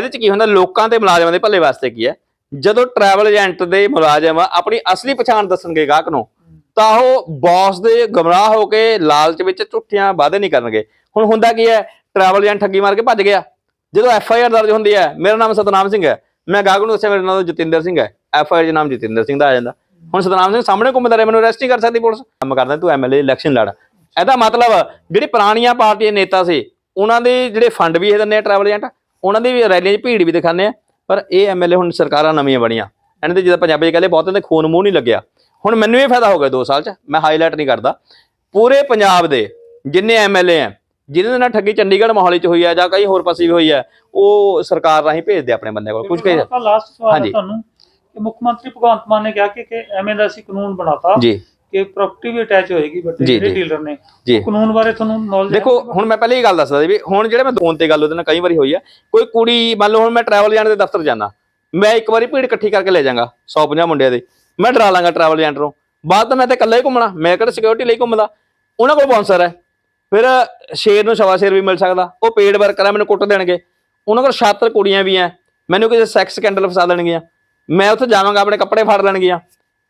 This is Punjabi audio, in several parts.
ਇਹਦੇ ਚ ਕੀ ਹੁੰਦਾ, ਲੋਕਾਂ ਤੇ ਮੁਲਾਜ਼ਮਾਂ ਦੇ ਭਲੇ ਵਾਸਤੇ ਕੀ ਹੈ? ਜਦੋਂ ਟਰੈਵਲ ਏਜੰਟ ਦੇ ਮੁਲਾਜ਼ਮ ਆਪਣੀ ਅਸਲੀ ਪਛਾਣ ਦੱਸਣਗੇ ਗਾਹਕ ਨੂੰ, ਤਾਂ ਉਹ ਬੌਸ ਦੇ ਗਮਰਾਹ ਹੋ ਕੇ ਲਾਲਚ ਵਿੱਚ ਝੂਠੀਆਂ ਵਾਅਦੇ ਨਹੀਂ ਕਰਨਗੇ। ਹੁਣ ਹੁੰਦਾ ਕੀ ਹੈ ਟਰੈਵਲ ਏਜੰਟ ਠੱਗੀ ਮਾਰ ਕੇ ਭੱਜ ਗਿਆ। ਜਦੋਂ ਐਫ ਆਈ ਆਰ ਦਰਜ ਹੁੰਦੀ ਹੈ, ਮੇਰਾ ਨਾਮ ਸਤਨਾਮ ਸਿੰਘ ਹੈ। ਮੈਂ ਗਾਹਕ ਨੂੰ ਦੱਸਿਆ, ਮੇਰਾ ਨਾਮ ਜਤਿੰਦਰ ਸਿੰਘ ਹੈ। ਐਫ ਆਈ ਆਰ ਨਾਮ ਜਤਿੰਦਰ ਸਿੰਘ ਦਾ ਆ ਜਾਂਦਾ। ਹੁਣ ਸਤਨਾਮ ਸਿੰਘ ਸਾਹਮਣੇ ਘੁੰਮਦਾ ਰਿਹਾ, ਮੈਨੂੰ ਅਰੈਸਟ ਨਹੀਂ ਕਰ ਸਕਦੀ ਪੁਲਿਸ। ਕੰਮ ਕਰਦਾ ਤੂੰ ਐਮਐਲਏ ਇਲੈਕਸ਼ਨ ਲੜ। ਇਹਦਾ ਮਤਲਬ, ਜਿਹੜੀ ਪੁਰਾਣੀਆਂ ਪਾਰਟੀਆਂ ਨੇਤਾ ਸੀ, ਉਹਨਾਂ ਦੇ ਜਿਹੜੇ ਫੰਡ ਵੀ ਇਹ ਦਿੰਦੇ ਆ ਟਰੈਵਲ ਏਜੰਟ ਉਹਨਾਂ ਦੀ ਵੀ ਰੈਲੀਆਂ 'ਚ ਭੀੜ ਵੀ ਦਿਖਾਉਂਦੇ ਆ ਪਰ ਇਹ ਐਮਐਲਏ ਹੁਣ ਸਰਕਾਰਾਂ ਨਵੀਆਂ ਬਣੀਆਂ। ਇਹਨਾਂ ਦੇ ਜਿਹਦਾ ਪੰਜਾਬੀ 'ਚ ਕਹਿੰਦੇ ਬਹੁਤਾਂ ਦੇ ਖੂਨ ਮੂੰਹ ਨਹੀਂ ਲੱਗਿਆ। ਹੁਣ ਮੈਨੂੰ ਇਹ ਫਾਇਦਾ ਹੋ ਗਿਆ 2 ਸਾਲ 'ਚ ਮੈਂ ਹਾਈਲਾਈਟ ਨਹੀਂ ਕਰਦਾ। ਪੂਰੇ ਪੰਜਾਬ ਦੇ ਜਿੰਨੇ ਐਮਐਲਏ ਆ ਜਿਨ੍ਹਾਂ ਦੇ ਨਾਲ ਠੱਗੀ ਚੰਡੀਗੜ੍ਹ ਮੋਹਾਲੀ 'ਚ ਹੋਈ ਆ ਜਾਂ ਕਈ ਹੋਰ ਪਾਸੇ ਵੀ ਹੋਈ ਆ ਉਹ ਸਰਕਾਰ ਰਾਹੀਂ ਭੇਜਦੇ ਆਪਣੇ ਬੰਦੇ ਕੋਲ ਕੁਝ ਕਹੇ ਲਾਸਟ ਸਵਾਲ। ਤੁਹਾਨੂੰ ਕਿ ਮੁੱਖ ਮੰਤਰੀ ਭਗਵੰਤ ਮਾਨ ਨੇ ਕਿਹਾ ਕਿ ਕਿ ਐਵੇਂ ਦਾ ਅਸੀਂ ਕਾਨੂੰਨ ਬਣਾਤਾ। ਜੀ। ਕਿ ਪ੍ਰਾਪਰਟੀ ਵੀ ਅਟੈਚ ਹੋਏਗੀ ਵੱਡੇ ਜੀ, ਜਿਹੜੇ ਜੀ। ਡੀਲਰ ਨੇ ਜੀ। ਉਹ ਕਾਨੂੰਨ ਬਾਰੇ ਤੁਹਾਨੂੰ ਨੌਲੇਜ ਦੇਖੋ ਹੁਣ ਮੈਂ ਪਹਿਲੇ ਹੀ ਗੱਲ ਦੱਸਦਾ ਸੀ ਵੀ ਹੁਣ ਜਿਹੜੇ ਮੈਂ ਫੋਨ ਤੇ ਗੱਲ ਉਹਦੇ ਨਾਲ ਕਈ ਵਾਰੀ ਹੋਈ ਆ ਕੋਈ ਕੁੜੀ ਮੰਨ ਲਓ ਹੁਣ ਮੈਂ ਟਰੈਵਲ ਏਜੰਟ ਦੇ ਦਫ਼ਤਰ ਜਾਣਾ ਮੈਂ ਇੱਕ ਵਾਰੀ ਭੀੜ ਇਕੱਠੀ ਕਰਕੇ ਲੈ ਜਾਵਾਂਗਾ 150 ਮੁੰਡਿਆਂ ਦੇ ਮੈਂ ਡਰਾ ਲਾਂਗਾ ਟਰੈਵਲ ਏਜੰਟ ਨੂੰ ਬਾਅਦ ਤਾਂ ਮੈਂ ਤੇ ਇਕੱਲਾ ਹੀ ਘੁੰਮਣਾ ਮੈਂ ਕਿਹੜਾ ਸਿਕਿਉਰਿਟੀ ਲਈ ਘੁੰਮਦਾ ਉਹਨਾਂ ਕੋਲ ਬੌਂਸਰ ਹੈ। ਫਿਰ ਸ਼ੇਰ ਨੂੰ ਸਵਾ ਸ਼ੇਰ ਵੀ ਮਿਲ ਸਕਦਾ ਉਹ ਪੇਡ ਵਰਕਰ ਹੈ ਮੈਨੂੰ ਕੁੱਟ ਦੇਣਗੇ। ਉਹਨਾਂ ਕੋਲ ਛਾਤਰ ਕੁੜੀਆਂ ਵੀ ਐ ਮੈਨੂੰ ਕਿਸੇ ਸੈਕਸ ਸਕੈਂਡਲ ਫਸਾ ਦੇਣਗੀਆਂ। ਮੈਂ ਉੱਥੇ ਜਾਵਾਂਗਾ ਆਪਣੇ ਕੱਪੜੇ ਫਾੜ ਲੈਣਗੀਆਂ।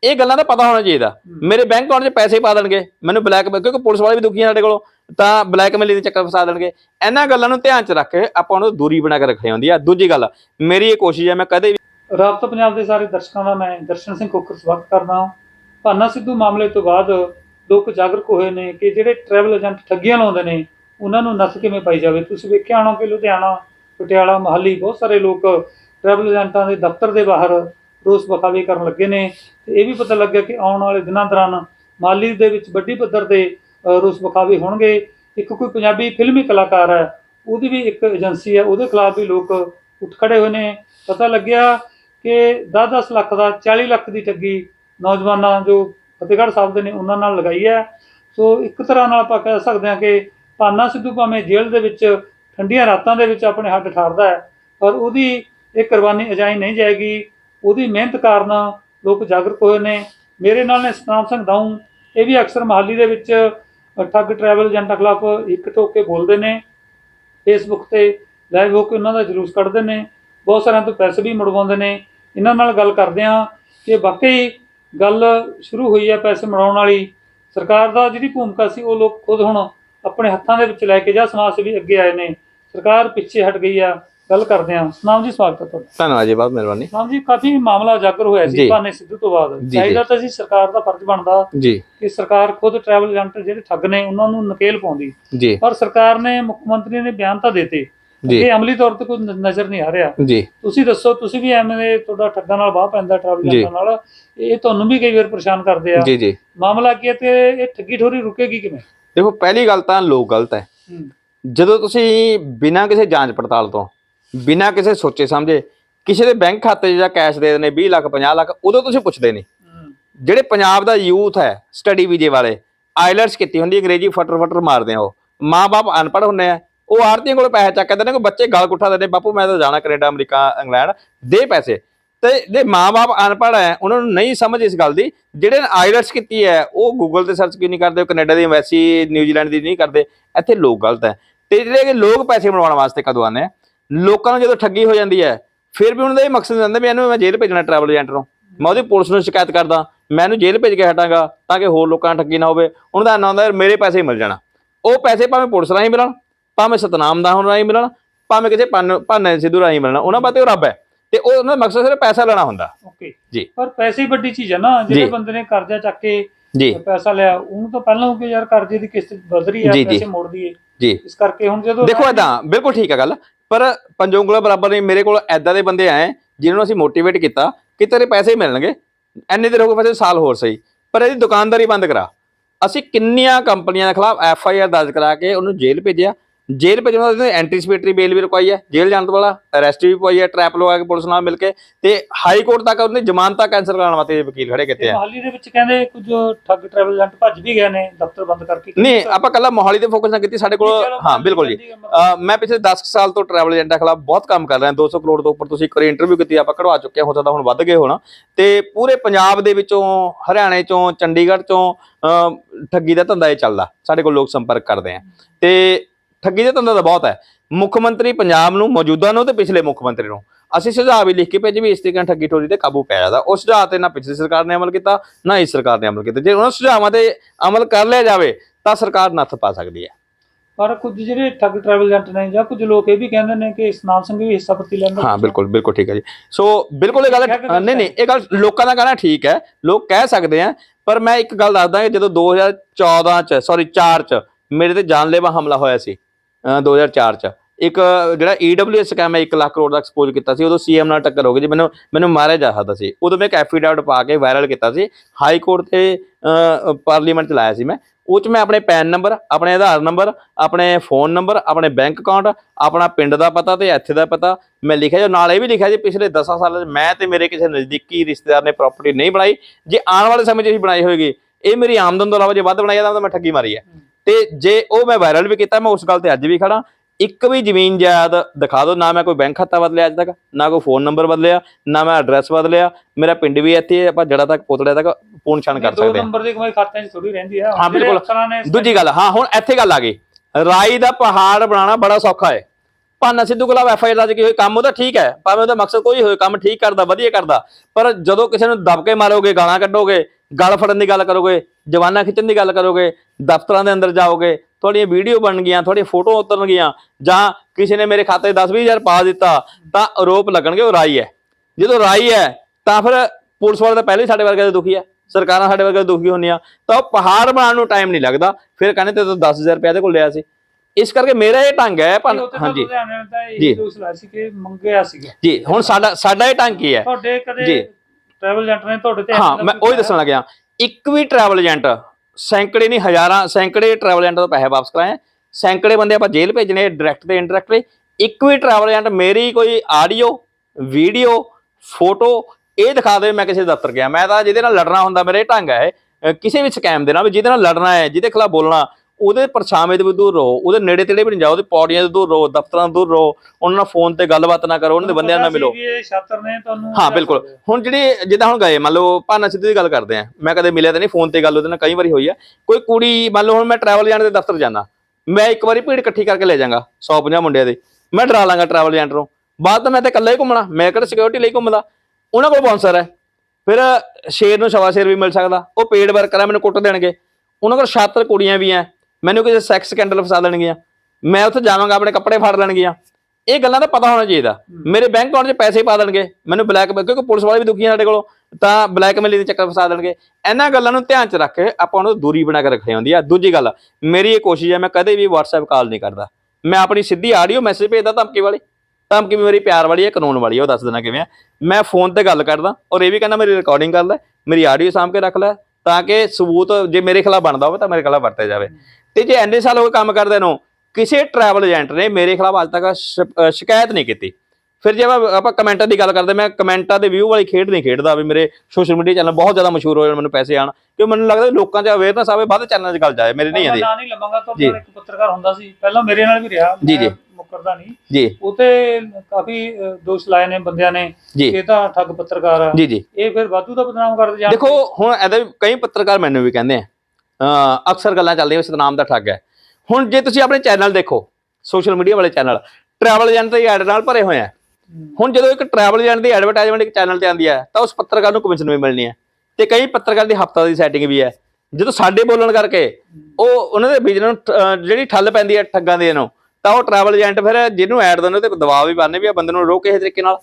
ਇਹ ਗੱਲਾਂ ਦਾ ਪਤਾ ਹੋਣਾ ਚਾਹੀਦਾ। ਮੇਰੇ ਬੈਂਕ ਅਕਾਊਂਟ 'ਚ ਪੈਸੇ ਪਾ ਦੇਣਗੇ ਮੈਨੂੰ ਬਲੈਕ ਕਿਉਂਕਿ ਪੁਲਿਸ ਵਾਲੇ ਵੀ ਦੁਖੀ ਆ ਸਾਡੇ ਕੋਲੋਂ ਤਾਂ ਬਲੈਕਮੇਲ ਦੇ ਚੱਕਰ ਫਸਾ ਦੇਣਗੇ। ਇਹਨਾਂ ਗੱਲਾਂ ਨੂੰ ਧਿਆਨ 'ਚ ਰੱਖ ਕੇ ਆਪਾਂ ਨੂੰ ਦੂਰੀ ਬਣਾ ਕੇ ਰੱਖਣੀ ਹੁੰਦੀ ਆ। ਦੂਜੀ ਗੱਲ ਮੇਰੀ ਇਹ ਕੋਸ਼ਿਸ਼ ਹੈ ਮੈਂ ਕਦੇ ਵੀ ਰਾਬਤਾ ਪੰਜਾਬ ਦੇ ਸਾਰੇ ਦਰਸ਼ਕਾਂ ਦਾ ਮੈਂ ਦਰਸ਼ਨ ਸਿੰਘ ਕੋਕਰ ਸਵਾਗਤ ਕਰਦਾ ਭਾਨਾ ਸਿੱਧੂ ਮਾਮਲੇ ਤੋਂ ਬਾਅਦ ਲੋਕ ਜਾਗਰੂਕ ਹੋਏ ਨੇ ਕਿ ਜਿਹੜੇ ਟਰੈਵਲ ਏਜੰਟ ਠੱਗੀਆਂ ਲਾਉਂਦੇ ਨੇ ਉਹਨਾਂ ਨੂੰ ਨੱਥ ਕਿਵੇਂ ਪਾਈ ਜਾਵੇ? ਤੁਸੀਂ ਵੇਖਿਆ ਹੋਣਾ ਕਿ ਲੁਧਿਆਣਾ ਪਟਿਆਲਾ ਮਹਾਲੀ ਬਹੁਤ ਸਾਰੇ ਲੋਕ ਟਰੈਵਲ ਏਜੰਟਾਂ ਦੇ ਦਫ਼ਤਰ ਦੇ ਬਾਹਰ ਰੋਸ ਵਿਖਾਵੇ ਕਰਨ ਲੱਗੇ ਨੇ। ਤੇ ਇਹ ਵੀ ਪਤਾ ਲੱਗਿਆ ਕਿ ਆਉਣ ਵਾਲੇ ਦਿਨਾਂ ਦੌਰਾਨ ਮਾਲੀ ਦੇ ਵਿੱਚ ਵੱਡੀ ਪੱਧਰ ਤੇ ਰੋਸ ਵਿਖਾਵੇ ਹੋਣਗੇ। ਇੱਕ ਕੋਈ ਪੰਜਾਬੀ ਫਿਲਮੀ ਕਲਾਕਾਰ ਹੈ, ਉਹਦੀ ਵੀ ਇੱਕ ਏਜੰਸੀ ਹੈ, ਉਹਦੇ ਖਿਲਾਫ ਵੀ ਲੋਕ ਉੱਠ ਖੜੇ ਹੋਏ ਨੇ। ਪਤਾ ਲੱਗਿਆ ਕਿ 10-10 ਲੱਖ ਦਾ 40 ਲੱਖ ਦੀ ਠੱਗੀ ਨੌਜਵਾਨਾਂ ਜੋ ਫਤਿਹਗੜ੍ਹ ਸਾਹਿਬ ਦੇ ਨੇ, ਉਹਨਾਂ ਨਾਲ ਲਗਾਈ ਹੈ। ਸੋ ਇੱਕ ਤਰ੍ਹਾਂ ਨਾਲ ਆਪਾਂ ਕਹਿ ਸਕਦੇ ਹਾਂ ਕਿ ਪਾਨਾ ਸਿੱਧੂ ਭਾਵੇਂ ਜੇਲ੍ਹ ਦੇ ਵਿੱਚ ਠੰਡੀਆਂ ਰਾਤਾਂ ਦੇ ਵਿੱਚ ਆਪਣੇ ਹੱਡ ਠਾਰਦਾ ਹੈ, ਪਰ ਉਹਦੀ ਇਹ ਕੁਰਬਾਨੀ ਅਜਾਈ ਨਹੀਂ ਜਾਏਗੀ। ਉਹਦੀ ਮਿਹਨਤ ਕਾਰਨ ਲੋਕ ਜਾਗਰੂਕ ਹੋਏ ਨੇ। ਮੇਰੇ ਨਾਲ ਨੇ ਸਤਨਾਮ ਸਿੰਘ ਦਾਊ। ਇਹ ਵੀ ਅਕਸਰ ਮਹਾਲੀ ਦੇ ਵਿੱਚ ਠੱਗ ਟਰੈਵਲ ਏਜੰਟਾਂ ਖਿਲਾਫ ਇੱਕ ਠੋਕ ਕੇ ਬੋਲਦੇ ਨੇ। ਫੇਸਬੁੱਕ ਤੇ ਲਾਈਵ ਹੋ ਕੇ ਉਹਨਾਂ ਦਾ ਜਲੂਸ ਕੱਢਦੇ ਨੇ। ਬਹੁਤ ਸਾਰਿਆਂ ਤੋਂ ਪੈਸੇ ਵੀ ਮੁੜਵਾਉਂਦੇ ਨੇ। ਇਹਨਾਂ ਨਾਲ ਗੱਲ ਕਰਦੇ ਹਾਂ ਕਿ ਵਾਕਈ ਗੱਲ ਸ਼ੁਰੂ ਹੋਈ ਹੈ ਪੈਸੇ ਮੁੜਾਉਣ ਵਾਲੀ। ਸਰਕਾਰ ਦਾ ਜਿਹੜੀ ਭੂਮਿਕਾ ਸੀ ਉਹ ਲੋਕ ਖੁਦ ਹੁਣ ਆਪਣੇ ਹੱਥਾਂ ਦੇ ਵਿੱਚ ਲੈ ਕੇ ਜਾਂ ਸਮਾਜ ਸੇਵੀ ਅੱਗੇ ਆਏ ਨੇ। ਸਰਕਾਰ ਪਿੱਛੇ ਹਟ ਗਈ ਆ। ਗੱਲ ਕਰਦੇ ਹਾਂ। ਸਨਾਮ ਜੀ ਸਵਾਗਤ ਹੈ ਤੁਹਾਡਾ। ਧੰਨਵਾਦ ਜੀ ਬਹੁਤ ਮਿਹਰਬਾਨੀ। ਸਨਾਮ ਜੀ ਕਾਫੀ ਮਾਮਲਾ ਉਜਾਗਰ ਹੋਇਆ ਸੀ ਜੀ। ਭਾਨੇ ਸਿੱਧੂ ਤੋਂ ਬਾਅਦ। ਜੀ। ਚਾਹੀਦਾ ਤਾਂ ਸੀ ਸਰਕਾਰ ਦਾ ਫਰਜ਼ ਬਣਦਾ ਜੀ। ਕਿ ਸਰਕਾਰ ਖੁਦ ਟਰੈਵਲ ਏਜੰਟ ਜਿਹੜੇ ਠੱਗ ਨੇ ਉਹਨਾਂ ਨੂੰ ਨਕੇਲ ਪਾਉਂਦੀ। ਜੀ। ਪਰ ਸਰਕਾਰ ਨੇ ਮੁੱਖ ਮੰਤਰੀ ਨੇ ਬਿਆਨ ਤਾਂ ਦਿੱਤੇ। ਜੀ। ਇਹ ਅਮਲੀ ਤੌਰ ਤੇ ਕੋਈ ਨ- ਨਜ਼ਰ ਨਹੀਂ ਆ ਰਿਹਾ। ਜੀ। ਤੁਸੀਂ ਦੱਸੋ ਤੁਸੀਂ ਵੀ ਐਵੇਂ ਦੇ ਤੁਹਾਡਾ ਠੱਗਾਂ ਨਾਲ ਵਾਹ ਪੈਂਦਾ ਟਰੈਵਲ ਜੀ। ਏਜੰਟਾਂ ਨਾਲ। ਇਹ ਤੁਹਾਨੂੰ ਵੀ ਕਈ ਵਾਰ ਪਰੇਸ਼ਾਨ ਕਰਦੇ ਆ। ਜੀ ਜੀ। ਮਾਮਲਾ ਕੀ ਹੈ ਤੇ ਇਹ ਠੱਗੀ ਠੋਰੀ ਰੁਕੇਗੀ ਕਿਵੇਂ? ਦੇਖੋ ਪਹਿਲੀ ਗੱਲ ਤਾਂ ਲੋਕ ਗਲਤ ਹੂੰ। ਜਦੋਂ ਤੁਸੀਂ ਬਿਨਾਂ ਕਿਸੇ ਜਾਂਚ ਪੜਤਾਲ ਤੋਂ ਬਿਨਾਂ ਕਿਸੇ ਸੋਚੇ ਸਮਝੇ ਕਿਸੇ ਦੇ ਬੈਂਕ ਖਾਤੇ 'ਚ ਜਾਂ ਕੈਸ਼ ਦੇ ਦੇਣੇ 20 ਲੱਖ 50 ਲੱਖ ਉਦੋਂ ਤੁਸੀਂ ਪੁੱਛਦੇ ਨਹੀਂ। ਜਿਹੜੇ ਪੰਜਾਬ ਦਾ ਯੂਥ ਹੈ ਸਟੱਡੀ ਵੀਜੇ ਵਾਲੇ ਆਈਲੈਟਸ ਕੀਤੀ ਹੁੰਦੀ ਅੰਗਰੇਜ਼ੀ ਫਟਰ ਫਟਰ ਮਾਰਦੇ ਆ ਉਹ। ਮਾਂ-ਬਾਪ ਅਨਪੜ੍ਹ ਹੁੰਦੇ ਆ ਉਹ ਆੜਤੀਆਂ ਕੋਲ ਪੈਸੇ ਚੱਕ ਕੇ ਦਿੰਦੇ ਨੇ ਕੋਈ ਬੱਚੇ ਗਲ ਗੁੱਠਾ ਦਿੰਦੇ ਬਾਪੂ ਮੈਂ ਤਾਂ ਜਾਣਾ ਕੈਨੇਡਾ ਅਮਰੀਕਾ ਇੰਗਲੈਂਡ ਦੇ ਪੈਸੇ। ਤੇ ਜੇ ਮਾਂ-ਬਾਪ ਅਨਪੜ੍ਹ ਹੈ ਉਹਨਾਂ ਨੂੰ ਨਹੀਂ ਸਮਝ ਇਸ ਗੱਲ ਦੀ ਜਿਹੜੇ ਆਈਲੈਟਸ ਕੀਤੀ ਹੈ ਉਹ ਗੂਗਲ ਤੇ ਸਰਚ ਕਿਉਂ ਨਹੀਂ ਕਰਦੇ ਕੈਨੇਡਾ ਦੀ ਐਮਬੈਸੀ ਨਿਊਜ਼ੀਲੈਂਡ ਦੀ ਨਹੀਂ ਕਰਦੇ ਇੱਥੇ ਲੋਕ ਗਲਤ ਹੈ। ਤੇ ਜਿਹੜੇ ਕਿ ਲੋਕ ਪੈਸੇ ਬਣਵਾਉਣ ਵਾਸਤੇ ਕਦੋਂ ਆਉਂਦੇ ਆ? ਲੋਕਾਂ ਨੂੰ ਜਦੋਂ ਠੱਗੀ ਹੋ ਜਾਂਦੀ ਹੈ ਫਿਰ ਵੀ ਉਹਨਾਂ ਦਾ ਇਹ ਮਕਸਦ ਹੁੰਦਾ ਵੀ ਇਹਨੂੰ ਮੈਂ ਜੇਲ੍ਹ ਭੇਜਣਾ ਟਰੈਵਲ ਏਜੰਟ ਨੂੰ। ਮੈਂ ਉਹਦੀ ਪੁਲਿਸ ਨੂੰ ਸ਼ਿਕਾਇਤ ਕਰਦਾ ਮੈਂ ਇਹਨੂੰ ਜੇਲ੍ਹ ਭੇਜ ਕੇ ਹਟਾਂਗਾ ਤਾਂ ਕਿ ਹੋਰ ਲੋਕਾਂ ਠੱਗੀ ਨਾ ਹੋਵੇ। ਉਹਨਾਂ ਦਾ ਇੰਨਾ ਹੁੰਦਾ ਮੇਰੇ ਪੈਸੇ ਹੀ ਮਿਲ ਜਾਣਾ। ਉਹ ਪੈਸੇ ਭਾਵੇਂ ਪੁਲਿਸ ਰਾਹੀਂ ਮਿਲਣ ਭਾਵੇਂ ਸਤਨਾਮ ਦਾ ਹੁਣ ਰਾਹੀਂ ਮਿਲਣ ਭਾਵੇਂ ਕਿਸੇ ਪੰਨ ਭਾਨੇ ਸਿੱਧੂ ਰਾਹੀਂ ਮਿਲਣਾ ਉਹਨਾਂ ਬਾਤੇ ਉਹ ਰੱਬ ਹੈ। ਤੇ ਉਹ ਉਹਨਾਂ ਦਾ ਮਕਸਦ ਸਿਰਫ ਪੈਸਾ ਲੈਣਾ ਹੁੰਦਾ। ਓਕੇ ਜੀ। ਪਰ ਪੈਸੇ ਵੱਡੀ ਚੀਜ਼ ਹੈ ਨਾ ਜਿਹੜੇ। ਬੰਦੇ ਨੇ ਕਰਜ਼ਾ ਚੱਕ ਕੇ ਜੀ। ਪੈਸਾ ਲਿਆ ਉਹਨੂੰ ਤਾਂ ਪਹਿਲਾਂ ਹੋ ਕਿ ਯਾਰ ਕਰਜ਼ੇ ਦੀ ਕਿਸ਼ਤ ਵਧ ਰਹੀ ਹੈ। ਪੈਸੇ ਮੋੜ ਦਈਏ ਜੀ। ਇਸ ਕਰਕੇ ਹੁਣ ਜਦੋਂ ਦੇਖੋ ਏਦਾਂ ਬਿਲਕੁਲ ਠੀਕ ਹੈ ਗੱਲ। ਪਰ ਪੰਜੋਂਗਲਾ ਬਰਾਬਰ ਨਹੀਂ, ਮੇਰੇ ਕੋਲ ਐਦਾਂ ਦੇ ਬੰਦੇ ਆਏ ਜਿਨ੍ਹਾਂ ਨੂੰ ਅਸੀਂ ਮੋਟੀਵੇਟ ਕੀਤਾ ਕਿ ਤੇਰੇ ਪੈਸੇ ਮਿਲਣਗੇ। ਐਨੇ ਦੇਰ ਹੋ ਗਏ ਫਸੇ ਸਾਲ ਹੋਰ ਸਹੀ। ਪਰ ਇਹਦੀ ਦੁਕਾਨਦਾਰੀ ਬੰਦ ਕਰਾ। ਅਸੀਂ ਕਿੰਨੀਆਂ ਕੰਪਨੀਆਂ ਦੇ ਖਿਲਾਫ ਐਫ ਆਈ ਆਰ ਦਰਜ ਕਰਾ ਕੇ ਉਹਨੂੰ ਜੇਲ੍ਹ ਭੇਜਿਆ। ਜੇਲ੍ਹ ਭੇਜਣ ਬਾਅਦ ਐਂਟੀਸਪੇਟਰੀ ਬੇਲ ਵੀ ਰੁਕਵਾਈ ਹੈ ਜੇਲ੍ਹ ਜਾਣ ਤੋਂ ਬਾਅਦ ਅਰੈਸਟ ਵੀ ਪਵਾਈ ਹੈ ਟ੍ਰੈਪ ਲਗਾ ਕੇ ਪੁਲਿਸ ਨਾਲ ਮਿਲ ਕੇ ਤੇ ਹਾਈ ਕੋਰਟ ਤੱਕ ਉਹਨੇ ਜ਼ਮਾਨਤਾਂ ਕੈਂਸਲ ਕਰਾਉਣ ਵਾਸਤੇ ਵਕੀਲ ਖੜੇ ਕੀਤੇ ਆ। ਮਹਾਲੀ ਦੇ ਵਿੱਚ ਕਹਿੰਦੇ ਕੁਝ ਠੱਗ ਟਰੈਵਲ ਏਜੰਟ ਭੱਜ ਵੀ ਗਏ ਨੇ ਦਫ਼ਤਰ ਬੰਦ ਕਰਕੇ ਨਹੀਂ ਆਪਾਂ ਕੱਲਾ ਮੋਹਾਲੀ ਤੇ ਫੋਕਸ ਨਾ ਕੀਤੀ ਸਾਡੇ ਕੋਲ ਹਾਂ ਬਿਲਕੁਲ ਜੀ। ਮੈਂ ਪਿਛਲੇ 10 ਕੁ ਸਾਲ ਤੋਂ ਟਰੈਵਲ ਏਜੰਟਾਂ ਖਿਲਾਫ ਬਹੁਤ ਕੰਮ ਕਰ ਰਿਹਾ 200 ਕਰੋੜ ਤੋਂ ਉੱਪਰ ਤੁਸੀਂ ਇੱਕ ਵਾਰੀ ਇੰਟਰਵਿਊ ਕੀਤੀ ਆਪਾਂ ਕਢਵਾ ਚੁੱਕੇ ਹਾਂ ਸਕਦਾ ਹੁਣ ਵੱਧ ਗਏ ਹੋਣਾ। ਤੇ ਪੂਰੇ ਪੰਜਾਬ ਦੇ ਵਿੱਚੋਂ ਹਰਿਆਣੇ ਚੋਂ ਚੰਡੀਗੜ੍ਹ ਚੋਂ ਠੱਗੀ ਦਾ ਧੰਦਾ ਇਹ ਚੱਲਦਾ ਸਾਡੇ ਕੋਲ ਲੋਕ ਸੰਪਰਕ ਕਰਦੇ ਆ। ਤੇ ਠੱਗੀ ਦੇ ਧੰਦਾ ਤਾਂ ਬਹੁਤ ਹੈ। ਮੁੱਖ ਮੰਤਰੀ ਪੰਜਾਬ ਨੂੰ ਮੌਜੂਦਾ ਨੂੰ ਤੇ ਪਿਛਲੇ ਮੁੱਖ ਮੰਤਰੀ ਨੂੰ। ਅਸੀਂ ਸੁਝਾਅ ਵੀ ਲਿਖ ਕੇ ਭੇਜੇ ਵੀ ਇਸ ਤਰੀਕੇ ਨਾਲ ਠੱਗੀ ਠੋਰੀ ਤੇ ਕਾਬੂ ਪਾਇਆ ਜਾਂਦਾ। ਉਸ ਸੁਝਾਅ ਤੇ ਨਾ ਪਿਛਲੀ ਸਰਕਾਰ ਨੇ ਅਮਲ ਕੀਤਾ ਨਾ ਇਸ ਸਰਕਾਰ ਨੇ ਅਮਲ ਕੀਤਾ। ਜੇ ਉਹਨਾਂ ਸੁਝਾਵਾਂ ਤੇ ਅਮਲ ਕਰ ਲਿਆ ਜਾਵੇ ਤਾਂ ਸਰਕਾਰ ਨੱਥ ਪਾ ਸਕਦੀ ਹੈ। ਪਰ ਕੁਝ ਜਿਹੜੇ ਠੱਗ ਟਰੈਵਲ ਏਜੰਟ ਨੇ ਜਾਂ ਕੁਝ ਲੋਕ ਇਹ ਵੀ ਕਹਿੰਦੇ ਨੇ ਕਿ ਸਨਾਮ ਸਿੰਘ ਵੀ ਹਿੱਸਾ ਪ੍ਰਤੀ ਲੈਂਦਾ ਹਾਂ ਬਿਲਕੁਲ ਬਿਲਕੁਲ ਠੀਕ ਹੈ ਜੀ। ਸੋ ਬਿਲਕੁਲ ਇਹ ਗੱਲ ਨਹੀਂ ਨਹੀਂ ਇਹ ਗੱਲ ਲੋਕਾਂ ਦਾ ਕਹਿਣਾ ਠੀਕ ਹੈ। ਲੋਕ ਕਹਿ ਸਕਦੇ ਆ ਪਰ ਮੈਂ ਇੱਕ ਗੱਲ ਦੱਸਦਾ ਕਿ ਜਦੋਂ 2014 ਚ ਸੌਰੀ 4 ਚ ਮੇਰੇ ਤੇ ਜਾਨਲੇਵਾ ਹਮਲਾ ਹੋਇਆ ਸੀ 2004 ਚ। ਇੱਕ, ਜਿਹੜਾ EWS ਸਕੈਮ ਹੈ 1 ਲੱਖ ਕਰੋੜ ਦਾ ਐਕਸਪੋਜ਼ ਕੀਤਾ ਸੀ, ਉਦੋਂ ਸੀਐਮ ਨਾਲ ਟੱਕਰ ਹੋ ਗਈ ਜੀ ਮੈਨੂੰ ਮੈਨੂੰ ਮਾਰਿਆ ਜਾ ਸਕਦਾ ਸੀ। ਉਦੋਂ ਮੈਂ ਇੱਕ ਐਫੀਡੈਵਿਟ ਪਾ ਕੇ ਵਾਇਰਲ ਕੀਤਾ ਸੀ। ਹਾਈ ਕੋਰਟ ਤੇ ਪਾਰਲੀਮੈਂਟ ਚ ਲਾਇਆ ਸੀ ਮੈਂ। ਉਹ ਚ ਮੈਂ ਆਪਣੇ ਪੈਨ ਨੰਬਰ, ਆਪਣੇ ਆਧਾਰ ਨੰਬਰ, ਆਪਣੇ ਫੋਨ ਨੰਬਰ, ਆਪਣੇ ਬੈਂਕ ਅਕਾਊਂਟ ਆਪਣਾ ਪਿੰਡ ਦਾ ਪਤਾ ਤੇ ਇੱਥੇ ਦਾ ਪਤਾ ਮੈਂ ਲਿਖਿਆ ਜੋ ਨਾਲ ਇਹ ਵੀ ਲਿਖਿਆ ਜੀ ਪਿਛਲੇ 10 ਸਾਲਾਂ 'ਚ ਮੈਂ ਤੇ ਮੇਰੇ ਕਿਸੇ ਨਜ਼ਦੀਕੀ ਰਿਸ਼ਤੇਦਾਰ ਨੇ ਪ੍ਰਾਪਰਟੀ ਨਹੀਂ ਬਣਾਈ। ਜੇ ਆਉਣ ਵਾਲੇ ਸਮੇਂ 'ਚ ਅਸੀਂ ਬਣਾਈ ਹੋਏਗੀ, ਇਹ ਮੇਰੀ ਆਮਦਨ ਤੋਂ ਇਲਾਵਾ ਜੇ ਵੱਧ ਬਣਾਈ ਜਾਂਦਾ ਤਾਂ ਮੈਂ ਠੱਗੀ ਮਾਰੀ ਹੈ ਤੇ ਜੇ ਉਹ ਮੈਂ ਵਾਇਰਲ ਵੀ ਕੀਤਾ ਮੈਂ ਉਸ ਗੱਲ ਤੇ ਅੱਜ ਵੀ ਖੜਾ। ਇੱਕ ਵੀ ਜ਼ਮੀਨ ਜਾਇਦਾਦ ਦਿਖਾ ਦਿਓ ਨਾ ਮੈਂ ਕੋਈ ਬੈਂਕ ਖਾਤਾ ਬਦਲਿਆ ਅੱਜ ਤੱਕ ਨਾ ਕੋਈ ਫੋਨ ਨੰਬਰ ਬਦਲਿਆ ਨਾ ਮੈਂ ਐਡਰੈਸ ਬਦਲਿਆ। ਮੇਰਾ ਪਿੰਡ ਵੀ ਇੱਥੇ ਆਪਾਂ ਜੜਾ ਤੱਕ ਪੋਤੜੇ ਤੱਕ ਪੂਣ ਛਾਣ ਕਰ ਦੋ ਸਕਦੇ ਹਾਂ। ਨੰਬਰ ਦੀ ਕਮਾਈ ਖਾਤਿਆਂ 'ਚ ਥੋੜੀ ਰਹਿੰਦੀ ਆ। ਹਾਂ, ਜਿਹੜੇ ਬਿਲਕੁਲ। ਦੂਜੀ ਗੱਲ ਹਾਂ ਹੁਣ ਇੱਥੇ ਗੱਲ ਆ ਗਈ। ਰਾਈ ਦਾ ਪਹਾੜ ਬਣਾਉਣਾ ਬੜਾ ਸੌਖਾ ਹੈ। ਭਾਨਾ ਸਿੱਧੂ ਕੋਲ ਐਫ ਆਈ ਆਰ ਦਰਜ ਕੀ ਹੋਈ ਕੰਮ ਉਹਦਾ ਠੀਕ ਹੈ ਭਾਵੇਂ ਉਹਦਾ ਮਕਸਦ ਕੋਈ ਹੋਵੇ ਕੰਮ ਠੀਕ ਕਰਦਾ ਵਧੀਆ ਕਰਦਾ ਪਰ ਜਦੋਂ ਕਿਸੇ ਨੂੰ ਦਬ ਕੇ ਮਾਰੋਗੇ ਗਾਲਾਂ ਕੱਢੋਗੇ ਗਲ ਫੜਨ ਦੀ ਗੱਲ ਕਰੋਗੇ ਜਵਾਨਾ ਖਿੱਚਣ ਦੀ ਗੱਲ ਕਰੋਗੇ ਦਫ਼ਤਰਾਂ ਦੇ ਅੰਦਰ ਜਾਓਗੇ ਤੁਹਾਡੀਆਂ ਵੀਡੀਓ ਬਣ ਗਈਆਂ ਤੁਹਾਡੀਆਂ ਫੋਟੋ ਉਤਰਨ ਗਈਆਂ ਜਾਂ ਕਿਸੇ ਨੇ ਮੇਰੇ ਖਾਤੇ 10 ਹਜ਼ਾਰ ਪਾ ਦਿੱਤਾ ਤਾਂ ਆਰੋਪ ਲੱਗਣਗੇ ਉਹ ਰਾਈ ਹੈ। ਜਦੋਂ ਰਾਈ ਹੈ ਤਾਂ ਫਿਰ ਪੁਲਿਸ ਵਾਲੇ ਤਾਂ ਪਹਿਲੇ ਸਾਡੇ ਵਰਗੇ ਦੇ ਦੁਖੀ ਹੈ ਸਰਕਾਰਾਂ ਸਾਡੇ ਵਰਗੇ ਦੁਖੀ ਹੁੰਦੀਆਂ ਤਾਂ ਉਹ ਪਹਾੜ ਬਣਾਉਣ ਨੂੰ ਟਾਈਮ ਨਹੀਂ ਲੱਗਦਾ ਫਿਰ ਕਹਿੰਦੇ ਤੇ ਤੂੰ 10000 ਰੁਪਏ ਦੇ ਕੋਲ ਲਿਆ ਸੀ। ਇਸ ਕਰਕੇ ਮੇਰਾ ਇਹ ਢੰਗ ਹੈ ਪਰ ਹਾਂਜੀ। ਜੀ। ਮੰਗਿਆ ਸੀਗਾ। ਹੁਣ ਸਾਡਾ ਸਾਡਾ ਇਹ ਢੰਗ ਕੀ ਹੈ? ਤੁਹਾਡੇ ਕਦੇ। ਟਰੈਵਲ ਏਜੰਟ ਨੇ ਤੁਹਾਡੇ ਤੇ ਹਾਂ ਮੈਂ ਉਹੀ ਦੱਸਣ ਲੱਗਿਆ। ਇੱਕ ਵੀ ਟਰੈਵਲ ਏਜੰਟ ਸੈਂਕੜੇ ਨਹੀਂ ਹਜ਼ਾਰਾਂ ਸੈਂਕੜੇ ਟਰੈਵਲ ਏਜੰਟ ਤੋਂ ਪੈਸੇ ਵਾਪਸ ਕਰਾਏ। ਸੈਂਕੜੇ ਬੰਦੇ ਆਪਾਂ ਜੇਲ੍ਹ ਭੇਜਣੇ ਡਾਇਰੈਕਟ ਤੇ ਇਨਡਾਇਰੈਕਟਲੀ ਇੱਕ ਵੀ ਟਰੈਵਲ ਏਜੰਟ ਮੇਰੀ ਕੋਈ ਆਡੀਓ ਵੀਡੀਓ ਫੋਟੋ ਇਹ ਦਿਖਾ ਦੇ ਮੈਂ ਕਿਸੇ ਦਫ਼ਤਰ ਗਿਆ। ਮੈਂ ਤਾਂ ਜਿਹਦੇ ਨਾਲ ਲੜਨਾ ਹੁੰਦਾ ਮੇਰੇ ਢੰਗ ਹੈ ਕਿਸੇ ਵੀ ਸਕੈਮ ਦੇ ਨਾਲ ਵੀ ਜਿਹਦੇ ਨਾਲ ਲੜਨਾ ਹੈ ਜਿਹਦੇ ਖਿਲਾਫ ਬੋਲਣਾ ਉਹਦੇ ਪਰਛਾਵੇਂ ਤੋਂ ਵੀ ਦੂਰ ਰਹੋ ਉਹਦੇ ਨੇੜੇ ਤੇੜੇ ਵੀ ਨਹੀਂ ਜਾਓ ਉਹਦੇ ਪੌੜੀਆਂ ਤੋਂ ਦੂਰ ਰਹੋ ਦਫ਼ਤਰਾਂ ਤੋਂ ਦੂਰ ਰਹੋ ਉਹਨਾਂ ਨਾਲ ਫੋਨ ਤੇ ਗੱਲਬਾਤ ਨਾ ਕਰੋ ਉਹਨਾਂ ਦੇ ਬੰਦਿਆਂ ਨਾਲ ਮਿਲੋ। ਇਹ ਛਾਤਰ ਨੇ ਤੁਹਾਨੂੰ ਹਾਂ ਬਿਲਕੁਲ। ਹੁਣ ਜਿਹੜੀ ਜਿੱਦਾਂ ਹੁਣ ਗਏ ਮੰਨ ਲਓ ਭਾਨਾ ਸਿੱਧੂ ਦੀ ਗੱਲ ਕਰਦੇ ਆ ਮੈਂ ਕਦੇ ਮਿਲਿਆ ਤਾਂ ਨਹੀਂ ਫੋਨ ਤੇ ਗੱਲ ਉਹਦੇ ਨਾਲ ਕਈ ਵਾਰੀ ਹੋਈ ਆ। ਕੋਈ ਕੁੜੀ ਮੰਨ ਲਓ ਹੁਣ ਮੈਂ ਟਰੈਵਲ ਏਜੰਟ ਦੇ ਦਫ਼ਤਰ ਜਾਣਾ ਮੈਂ ਇੱਕ ਵਾਰੀ ਭੀੜ ਇਕੱਠੀ ਕਰਕੇ ਲੈ ਜਾਵਾਂਗਾ 150 ਮੁੰਡਿਆਂ ਦੇ। ਮੈਂ ਡਰਾ ਲਾਂਗਾ ਟਰੈਵਲ ਏਜੰਟ ਨੂੰ ਬਾਅਦ ਤਾਂ ਮੈਂ ਤੇ ਇਕੱਲਾ ਹੀ ਘੁੰਮਣਾ ਮੈਂ ਕਿਹੜਾ ਸਿਕਿਉਰਿਟੀ ਲਈ ਘੁੰਮਦਾ? ਉਹਨਾਂ ਕੋਲ ਬਾਉਂਸਰ ਹੈ। ਫਿਰ ਸ਼ੇਰ ਨੂੰ ਸਵਾ ਸ਼ੇਰ ਵੀ ਮਿਲ ਸਕਦਾ ਉਹ ਪੇਡ ਵਰਕਰ ਆ ਮੈਨੂੰ ਕੁੱਟ ਦੇਣਗੇ। ਉਹਨਾਂ ਕੋਲ ਛਾਤਰ ਕੁੜੀਆਂ ਵੀ ਆ ਮੈਨੂੰ ਕਿਸੇ ਸੈਕਸ ਸਕੈਂਡਲ ਫਸਾ ਦੇਣਗੀਆਂ। ਮੈਂ ਉੱਥੇ ਜਾਵਾਂਗਾ ਆਪਣੇ ਕੱਪੜੇ ਫਾੜ ਲੈਣਗੀਆਂ। ਇਹ ਗੱਲਾਂ ਦਾ ਪਤਾ ਹੋਣਾ ਚਾਹੀਦਾ। ਮੇਰੇ ਬੈਂਕ ਅਕਾਊਂਟ 'ਚ ਪੈਸੇ ਪਾ ਦੇਣਗੇ। ਮੈਨੂੰ ਬਲੈਕ ਕਿਉਂਕਿ ਪੁਲਿਸ ਵਾਲੇ ਵੀ ਦੁਖੀ ਆ ਸਾਡੇ ਕੋਲੋਂ ਤਾਂ ਬਲੈਕਮੇਲ ਦੇ ਚੱਕਰ ਫਸਾ ਦੇਣਗੇ। ਇਹਨਾਂ ਗੱਲਾਂ ਨੂੰ ਧਿਆਨ 'ਚ ਰੱਖ ਕੇ ਆਪਾਂ ਉਹਨਾਂ ਦੂਰੀ ਬਣਾ ਕੇ ਰੱਖਣੀ ਹੁੰਦੀ ਆ। ਦੂਜੀ ਗੱਲ ਮੇਰੀ ਇਹ ਕੋਸ਼ਿਸ਼ ਹੈ ਮੈਂ ਕਦੇ ਵੀ WhatsApp ਕਾਲ ਨਹੀਂ ਕਰਦਾ। ਮੈਂ ਆਪਣੀ ਸਿੱਧੀ ਆਡੀਓ ਮੈਸੇਜ ਭੇਜਦਾ ਧਮਕੀ ਵਾਲੀ। ਧਮਕੀ ਵੀ ਮੇਰੀ ਪਿਆਰ ਵਾਲੀ ਹੈ ਕਾਨੂੰਨ ਵਾਲੀ ਹੈ ਉਹ ਦੱਸ ਦੇਣਾ ਕਿਵੇਂ ਆ। ਮੈਂ ਫੋਨ ਤੇ ਗੱਲ ਕਰਦਾ ਔਰ ਇਹ ਵੀ ਕਹਿੰਦਾ ਮੇਰੀ ਰਿਕਾਰਡਿੰਗ ਕਰ ਲੈ ਮੇਰੀ ਆਡੀਓ ਸਾਂਭ ਕੇ ਰੱਖ ਲੈ ਤਾਂ ਕਿ ਸਬੂਤ ਜੇ ਮੇਰੇ ਖਿਲਾਫ ਬਣਦਾ ਹੋਵੇ ਤਾਂ ਮੇਰੇ ਖਿਲਾਫ ਵਰਤਿਆ ਜਾਵੇ। ਤੇ ਜੇ ਐਨੇ ਸਾਲ ਹੋ ਗਏ ਕੰਮ ਕਰਦੇ ਨੂੰ ਕਿਸੇ ਟਰੈਵਲ ਏਜੰਟ ਨੇ ਮੇਰੇ ਖਿਲਾਫ ਅੱਜ ਤੱਕ ਸ਼ਿਕਾਇਤ ਨਹੀਂ ਕੀਤੀ। ਫਿਰ ਜੇ ਆਪਾਂ ਕਮੈਂਟਾਂ ਦੀ ਗੱਲ ਕਰਦੇ ਮੈਂ ਕਮੈਂਟਾਂ ਦੇ ਵਿਊ ਵਾਲੀ ਖੇਡ ਨਹੀਂ ਖੇਡਦਾ ਵੀ ਮੇਰੇ ਸੋਸ਼ਲ ਮੀਡੀਆ ਚੈਨਲ ਬਹੁਤ ਜ਼ਿਆਦਾ ਮਸ਼ਹੂਰ ਹੋ ਜਾਣ ਮੈਨੂੰ ਪੈਸੇ ਆਣ ਕਿਉਂ ਮੈਨੂੰ ਲੱਗਦਾ ਲੋਕਾਂ 'ਚ ਅਵੇਅਰਨੈਸ ਆਵੇ ਵੱਧ ਚੈਨਲਾਂ 'ਚ ਗੱਲ ਜਾਏ ਮੇਰੇ ਨਹੀਂ ਮੈਂ ਆਦੀ ਨਾਂ ਨਹੀਂ ਲਵਾਂਗਾ ਤੁਹਾਡੇ ਇੱਕ ਪੱਤਰਕਾਰ ਹੁੰਦਾ ਸੀ। ਪਹਿਲਾਂ ਮੇਰੇ ਨਾਲ ਵੀ ਰਿਹਾ ਜੀ, ਮੈਂ ਜੀ। ਮੁੱਕਰਦਾ ਨਹੀਂ। ਜੀ। ਉਹ ਤੇ ਕਾਫੀ ਦੋਸ਼ ਲਾਏ ਨੇ ਬੰਦਿਆਂ ਨੇ। ਇਹ ਤਾਂ ਠੱਗ ਪੱਤਰਕਾਰ ਆ। ਜੀ ਜੀ। ਇਹ ਫਿਰ ਵਾਧੂ ਦਾ ਬਦਨਾਮ ਕਰਦੇ ਜਾਣ। ਦੇਖੋ ਹੁਣ ਇਹਦੇ ਕਈ ਪੱਤਰਕਾਰ ਮੈਨੂੰ ਵੀ ਕਹਿੰਦੇ ਆ ਅਕਸਰ ਗੱਲਾਂ ਚੱਲਦੀਆਂ ਵੀ ਸਤਨਾਮ ਦਾ ਠੱਗ ਹੈ। ਹੁਣ ਜੇ ਤੁਸੀਂ ਆਪਣੇ ਚੈਨਲ ਦੇਖੋ ਸੋਸ਼ਲ ਮੀਡੀਆ ਵਾਲੇ ਚੈਨਲ ਟਰੈਵਲ ਏਜੰਟ ਦੇ ਐਡ ਨਾਲ ਭਰੇ ਹੋਏ ਆ। ਹੁਣ ਜਦੋਂ ਇੱਕ ਟਰੈਵਲ ਏਜੰਟ ਦੀ ਐਡਵਰਟਾਈਜ਼ਮੈਂਟ ਇੱਕ ਚੈਨਲ ਤੇ ਆਉਂਦੀ ਹੈ, ਤਾਂ ਉਸ ਪੱਤਰਕਾਰ ਨੂੰ ਕਮਿਸ਼ਨ ਵੀ ਮਿਲਣੀ ਹੈ। ਤੇ ਕਈ ਪੱਤਰਕਾਰ ਦੀ ਹਫਤਾ ਦੀ ਸੈਟਿੰਗ ਵੀ ਹੈ। ਜਦੋਂ ਸਾਡੇ ਬੋਲਣ ਕਰਕੇ ਉਹ ਉਹਨਾਂ ਦੇ ਬਿਜ਼ਨਸ ਨੂੰ ਜਿਹੜੀ ਠੱਲ ਪੈਂਦੀ ਹੈ ਠੱਗਾਂ ਦੇ ਨੂੰ, ਤਾਂ ਉਹ ਟਰੈਵਲ ਏਜੰਟ ਫਿਰ ਜਿਹਨੂੰ ਐਡ ਦਿੰਦੇ ਤੇ ਦਬਾਅ ਵੀ ਪਾਉਂਦੇ ਵੀ ਆ ਬੰਦੇ ਨੂੰ ਰੋਕ ਕਿਸੇ ਤਰੀਕੇ ਨਾਲ।